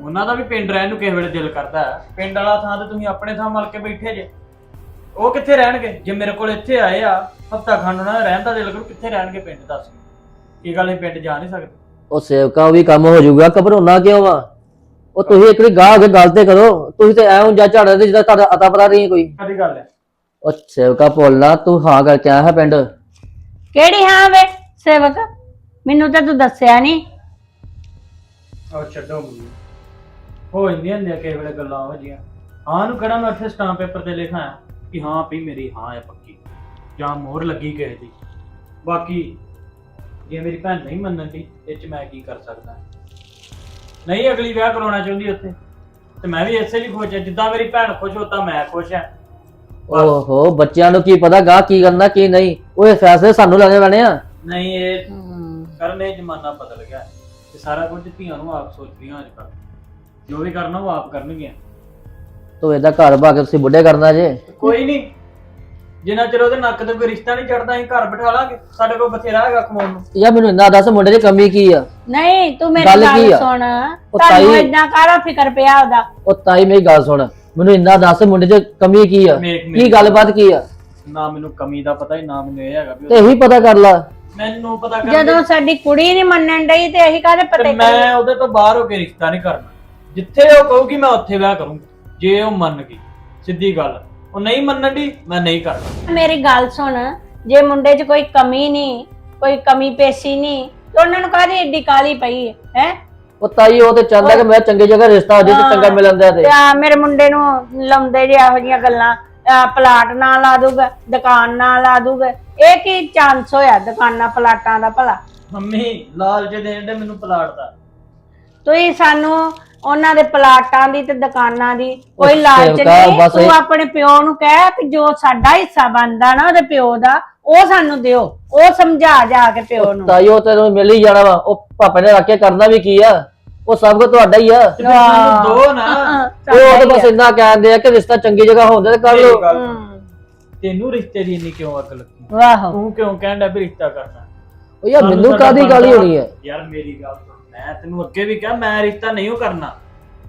ਉਹਨਾਂ ਦਾ ਵੀ ਪਿੰਡ ਰਹਿਣ ਨੂੰ ਕਿਸੇ ਵੇਲੇ ਦਿਲ ਕਰਦਾ। ਹੈ ਪਿੰਡ ਵਾਲਾ ਥਾਂ ਤੇ ਤੁਸੀਂ ਆਪਣੇ ਥਾਂ ਮਲ ਕੇ ਬੈਠੇ ਜੇ। ਉਹ ਕਿੱਥੇ ਰਹਿਣਗੇ? ਜੇ ਮੇਰੇ ਕੋਲ ਇੱਥੇ ਆਏ ਆ ਹਫਤਾ ਖੰਡ ਉਹਨਾਂ ਦਾ ਰਹਿਣ ਦਾ ਦਿਲ ਕਰੂ ਕਿੱਥੇ ਰਹਿਣਗੇ ਪਿੰਡ ਦੱਸ ਕੀ? ਗੱਲ ਅਸੀਂ ਪਿੰਡ ਜਾ ਨਹੀਂ ਸਕਦੇ? ਉਹ ਸੇਵਕਾ ਉਹ ਵੀ ਕੰਮ ਹੋ ਜਾਊਗਾ ਘਬਰਾਉਣਾ ਕਿਉਂ ਵਾ ਉਹ ਤੁਸੀਂ ਇੱਕ ਵਾਰੀ ਗਾਹ ਹੋ ਕੇ ਗੱਲ ਤੇ ਕਰੋ ਤੁਸੀਂ ਤੇ ਐਂ ਜਾ ਝਾੜਦੇ ਤੇ ਜਿੱਦਾਂ ਤੁਹਾਡਾ ਅਤਾ ਪਤਾ ਨਹੀਂ ਕੋਈ। ਕਦੀ ਗੱਲ ਹੈ ਉਹ ਸੇਵਕਾ ਭੋਲਣਾ ਤੂੰ ਹਾਂ ਕਰਕੇ ਆਇਆ ਹੈ ਪਿੰਡ। ਕਿਹੜੀ ਹਾਂ ਵੇ ਸੇਵਕ? ਮੈਨੂੰ ਤਾਂ ਤੂੰ ਦੱਸਿਆ ਨਹੀਂ। ਉਹ ਛੱਡੋ ਮੈਨੂੰ। ਹੋ ਜਾਂਦੀਆਂ ਹੁੰਦੀਆਂ ਕਿਸੇ ਵੇਲੇ ਗੱਲਾਂ ਹੋ ਜੀਆਂ ਹਾਂ ਨੂੰ ਕਿਹੜਾ ਮੈਂ ਉੱਥੇ ਸਟਾਂਪ ਪੇਪਰ ਤੇ ਲਿਖਾਂ ਕਿ ਹਾਂ ਵੀ ਮੇਰੀ ਹਾਂ ਹੈ ਪੱਕੀ ਜਾਂ ਮੋਹਰ ਲੱਗੀ ਕਿਸੇ ਦੀ। ਬਾਕੀ ਜੇ ਮੇਰੀ ਭੈਣ ਨਹੀਂ ਮੰਨਣ ਦੀ ਇਹ ਚ ਮੈਂ ਕੀ ਕਰ ਸਕਦਾ। ਨਹੀਂ ਅਗਲੀ ਵਿਆਹ ਕਰਾਉਣਾ ਚਾਹੁੰਦੀ ਉੱਥੇ। ਤੇ ਮੈਂ ਵੀ ਇਸੇ ਲਈ ਖੁਸ਼ ਹਾਂ ਜਿੱਦਾਂ ਮੇਰੀ ਭੈਣ ਖੁਸ਼ ਹੋ ਤਾਂ ਮੈਂ ਖੁਸ਼ ਹਾਂ। ਓਹੋ ਬੱਚਿਆਂ ਨੂੰ ਕੀ ਪਤਾ ਗਾਹ ਕੀ ਕਰਨਾ ਕੀ ਨਹੀਂ। ਉਹ ਇਹ ਫੈਸਲੇ ਸਾਨੂੰ ਲੈਣੇ ਪੈਣੇ ਆ। ਨਹੀਂ ਇਹ ਕਰਨ ਇਹ ਜ਼ਮਾਨਾ ਬਦਲ ਗਿਆ। ਤੇ ਸਾਰਾ ਕੁਝ ਧੀਆਂ ਨੂੰ ਆਪ ਸੋਚਦੀਆਂ ਅੱਜ ਕੱਲ੍ਹ। ਜੋ ਵੀ ਕਰਨਾ ਉਹ ਆਪ ਕਰਨਗੀਆਂ। ਤੂੰ ਇਹਦਾ ਘਰ ਭਾ ਕੇ ਤੁਸੀਂ ਬੁੱਢੇ ਕਰਨਾ ਜੇ। ਕੋਈ ਨਹੀਂ। ਜਿੰਨਾ ਚਿਰ ਉਹਦੇ ਨੱਕ ਤੇ ਕੋਈ ਰਿਸ਼ਤਾ ਨਹੀਂ ਚੜਦਾ ਅਸੀਂ ਘਰ ਬਿਠਾ ਲਾਂਗੇ। ਸਾਡੇ ਕੋਲ ਬਥੇਰਾ ਹੈਗਾ ਕਮਾਉਣ ਨੂੰ। ਯਾ ਮੈਨੂੰ ਇੰਨਾ ਦੱਸ ਮੁੰਡੇ ਦੀ ਕਮੀ ਕੀ ਆ? ਨਹੀਂ ਤੂੰ ਮੇਰੀ ਗੱਲ ਕੀ ਗੱਲ ਆ? ਸੁਣ। ਉਹ ਤੁਹਾਨੂੰ ਤਾਈ- ਇਦਾਂ ਕਾਹਦਾ ਫਿਕਰ ਪਿਆ ਉਹਦਾ? ਉਹ ਤਾਈ ਮੇਰੀ ਗੱਲ ਸੁਣ। ਮੈਨੂੰ ਇੰਨਾ ਦੱਸ ਮੁੰਡੇ 'ਚ ਕਮੀ ਕੀ ਆ? ਮੇਕ- ਕੀ ਮੇਕ- ਗੱਲਬਾਤ ਕੀ ਆ? ਨਾ ਮੈਨੂੰ ਕਮੀ ਦਾ ਪਤਾ ਹੀ ਨਾ ਮੈਨੂੰ ਇਹ ਹੈਗਾ ਵੀ ਤੇ ਇਹੀ ਪਤਾ ਕਰ ਲਾ। ਮੈਨੂੰ ਪਤਾ ਕਰ ਜਦੋਂ ਸਾਡੀ ਕੁੜੀ ਨਹੀਂ ਮੰਨਣ ਡਈ ਤੇ ਇਹੀ ਕਾਹਦੇ ਪਤੇ ਮੈਂ ਉਹਦੇ ਤੋਂ ਬਾਹਰ ਹੋ ਕੇ ਰਿਸ਼ਤਾ ਨਹੀਂ ਕਰਨਾ। ਜਿੱਥੇ ਉਹ ਕਹੂਗੀ ਮੈਂ ਉੱਥੇ ਵਿਆਹ ਕਰੂੰਗਾ ਜੇ ਉਹ ਮੰਨ ਗਈ। ਸਿੱਧੀ ਗੱਲ ਉਹ ਨਹੀਂ ਮੰਨਣ ਦੀ ਮੈਂ ਨਹੀਂ ਕਰਨਾ। ਮੇਰੀ ਗੱਲ ਸੁਣ ਜੇ ਮੁੰਡੇ 'ਚ ਕੋਈ ਕਮੀ ਨਹੀਂ ਕੋਈ ਕਮੀ ਪੇਸ਼ੀ ਨਹੀਂ ਤੇ ਉਹਨਾਂ ਨੂੰ ਕਾਹਦੀ ਏਡੀ ਕਾਲੀ ਪਈ ਹੈ ਹੈ? ਉਹ ਤਾਈ ਉਹ ਤੇ ਚਾਹੁੰਦਾ ਕਿ ਮੈਂ ਚੰਗੀ ਜਗ੍ਹਾ ਰਿਸ਼ਤਾ ਹੋ ਜੇ ਤੇ ਚੰਗਾ ਮਿਲਣ ਦਿਆ ਤੇ। ਤੇ ਆ ਮੇਰੇ ਮੁੰਡੇ ਨੂੰ ਲਾਉਂਦੇ ਜੇ ਇਹੋ ਜੀਆਂ ਗੱਲਾਂ ਆਹ ਪਲਾਟ ਨਾ ਲਾ ਦੂਗਾ ਦੁਕਾਨ ਨਾ ਲਾ ਦੂਗਾ ਇਹ ਕੀ ਚਾਂਸ ਹੋਇਆ ਦੁਕਾਨਾਂ ਪਲਾਟਾਂ ਦਾ ਭਲਾ? ਮੰਮੀ ਲਾਲਚ ਦੇਣ ਦੇ ਮੈਨੂੰ ਪਲਾਟ ਦਾ। ਤੁਸੀਂ ਸਾਨੂੰ ਉਹਨਾਂ ਦੇ ਪਲਾਟਾਂ ਦੀ ਤੇ ਦੁਕਾਨਾਂ ਦੀ। ਕੋਈ ਲਾਲਚ ਸੇਵਕਾ, ਨਹੀਂ ਬਸ ਤੂੰ ਇਹ- ਆਪਣੇ ਪਿਓ ਨੂੰ ਕਹਿ ਕਿ ਜੋ ਸਾਡਾ ਹਿੱਸਾ ਬਣਦਾ ਨਾ ਉਹਦੇ ਪਿਓ ਦਾ ਉਹ ਸਾਨੂੰ ਦਿਓ। ਉਹ ਸਮਝਾ ਜਾ ਕੇ ਪਿਓ ਨੂੰ। ਤਾਈ ਉਹ ਤੈਨੂੰ ਮਿਲ ਹੀ ਜਾਣਾ ਵਾ। ਉਹ ਪਾਪੇ ਨੇ ਰੱਖ ਕੇ ਕਰਨਾ ਵੀ ਕੀ ਆ? ਉਹ ਸਭ ਕੁਝ ਤੁਹਾਡਾ ਹੀ ਆ। ਤੇ ਫਿਰ ਮੈਨੂੰ ਦੋ ਨਾ। ਉਹ ਉਹ ਤਾਂ ਬਸ ਇੰਨਾ ਕਹਿੰਦੇ ਆ ਕਿ ਰਿਸ਼ਤਾ ਚੰਗੀ ਜਗ੍ਹਾ ਹੁੰਦਾ ਤੇ ਕਰ ਮੇਰੀ ਲਓ। ਗੱਲ ਸੁਣ। ਹਮ, ਤੈਨੂੰ ਰਿਸ਼ਤੇ ਦੀ ਇੰਨੀ ਕਿਉਂ ਅੱਗ ਲੱਗੀ? ਵਾਹੋ। ਤੂੰ ਕਿਉਂ ਕਹਿੰਦਾ ਵੀ ਰਿਸ਼ਤਾ ਕਰਨਾ? ਉਹ ਯਾਰ ਸਾਨੂੰ ਮੈਨੂੰ ਸਾਡਾ ਕਾਦੀ ਗਾਲੀ ਬਣਦਾ- ਹੋਣੀ ਹੈ ਯਾਰ ਮੇਰੀ ਗੱਲ ਸੁਣ। ਮੈਂ ਤੈਨੂੰ ਅੱਗੇ ਵੀ ਕਿਹਾ ਮੈਂ ਰਿਸ਼ਤਾ ਨਹੀਂ ਓ ਕਰਨਾ।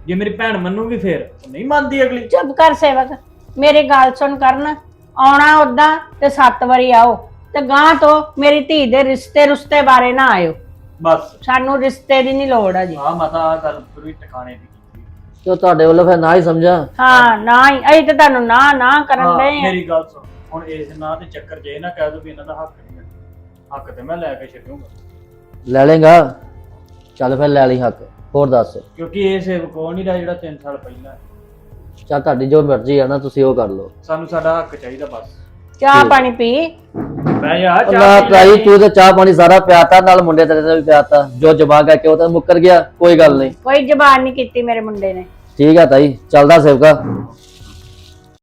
ਜੇ ਮੇਰੀ ਭੈਣ ਮੰਨੂਗੀ ਫੇਰ ਉਹ ਨਹੀਂ ਮੰਨਦੀ ਅਗਲੀ। ਚੁੱਪ ਕਰ ਸੇਵਕ ਮੇਰੀ ਗੱਲ ਸੁਣ ਕਰਨ। ਆਉਣਾ ਉਦਾਂ ਤੇ ਸੱਤ ਵਾਰੀ ਆਓ ਤੇ ਗਾਂ ਤੋਂ ਮੇਰੀ ਧੀ ਦੇ ਰਿਸ਼ਤੇ ਰੁਸ਼ਤੇ ਬਾਰੇ ਨਾ ਆਇਓ। ਬਸ। ਸਾਨੂੰ ਰਿਸ਼ਤੇ ਦੀ ਨਹੀਂ ਲੋੜ ਆ ਜੀ। ਆ ਮਤਾ ਆ ਗੱਲ ਪੂਰੀ ਟਿਕਾਣੇ ਦੀ ਕੀਤੀ। ਤੇ ਉਹ ਤੁਹਾਡੇ ਵੱਲੋਂ ਫਿਰ ਨਾ ਹੀ ਸਮਝਾ? ਹਾਂ ਨਾ ਹੀ ਅਸੀਂ ਤੇ ਤੁਹਾਨੂੰ ਨਾ ਨਾ ਕਰਨ ਹਾਂ, ਦੇ ਮੇਰੀ ਗੱਲ ਸੁਣ। ਹੁਣ ਇਸ ਨਾਂ ਤੇ ਚੱਕਰ ਜੇ ਨਾ ਕਹਿ ਦੋ ਵੀ ਇਹਨਾਂ ਦਾ ਹੱਕ ਨਹੀਂ ਹੈ ਹੱਕ ਤੇ ਮੈਂ ਲੈ ਕੇ ਛੱਡੂੰਗਾ। ਲੈ ਲੇਗਾ ਚੱਲ ਫਿਰ ਲੈ ਲਈ ਹੱਕ ਹੋਰ ਦੱਸ। ਕਿਉਂਕਿ ਇਹ ਸੇਵਕ ਉਹ ਨਹੀਂ ਰਿਹਾ ਜਿਹੜਾ 3 ਸਾਲ ਪਹਿਲਾਂ। ਚੱਲ ਤੁਹਾਡੀ ਜੋ ਮਰਜ਼ੀ ਆ ਨਾ ਤੁਸੀਂ ਉਹ ਕਰ ਲਓ। ਸਾਨੂੰ ਸਾਡਾ ਹੱਕ ਚਾਹੀਦਾ ਬਸ। ਚਾਹ ਪਾਣੀ ਪੀ। ਮੈਂ ਯਾਰ ਉਹ ਚਾਹ ਲੈਣੀ। ਤੂੰ ਤੇ ਚਾਹ ਪਾਣੀ ਸਾਰਾ ਪਿਆਤਾ ਨਾਲ ਮੁੰਡੇ ਤੇਰੇ ਨੇ ਵੀ ਪਿਆਤਾ। ਜੋ ਜਮਾ ਕਰਕੇ ਉਹ ਤਾਂ ਮੁੱਕਰ ਗਿਆ? ਕੋਈ ਗੱਲ ਨਹੀਂ। ਕੋਈ ਜ਼ਬਾਨ ਨਹੀਂ ਕੀਤੀ ਮੇਰੇ ਮੁੰਡੇ ਨੇ। ਠੀਕ ਆ ਤਾਈ ਚੱਲਦਾ ਸੇਵਕਾ।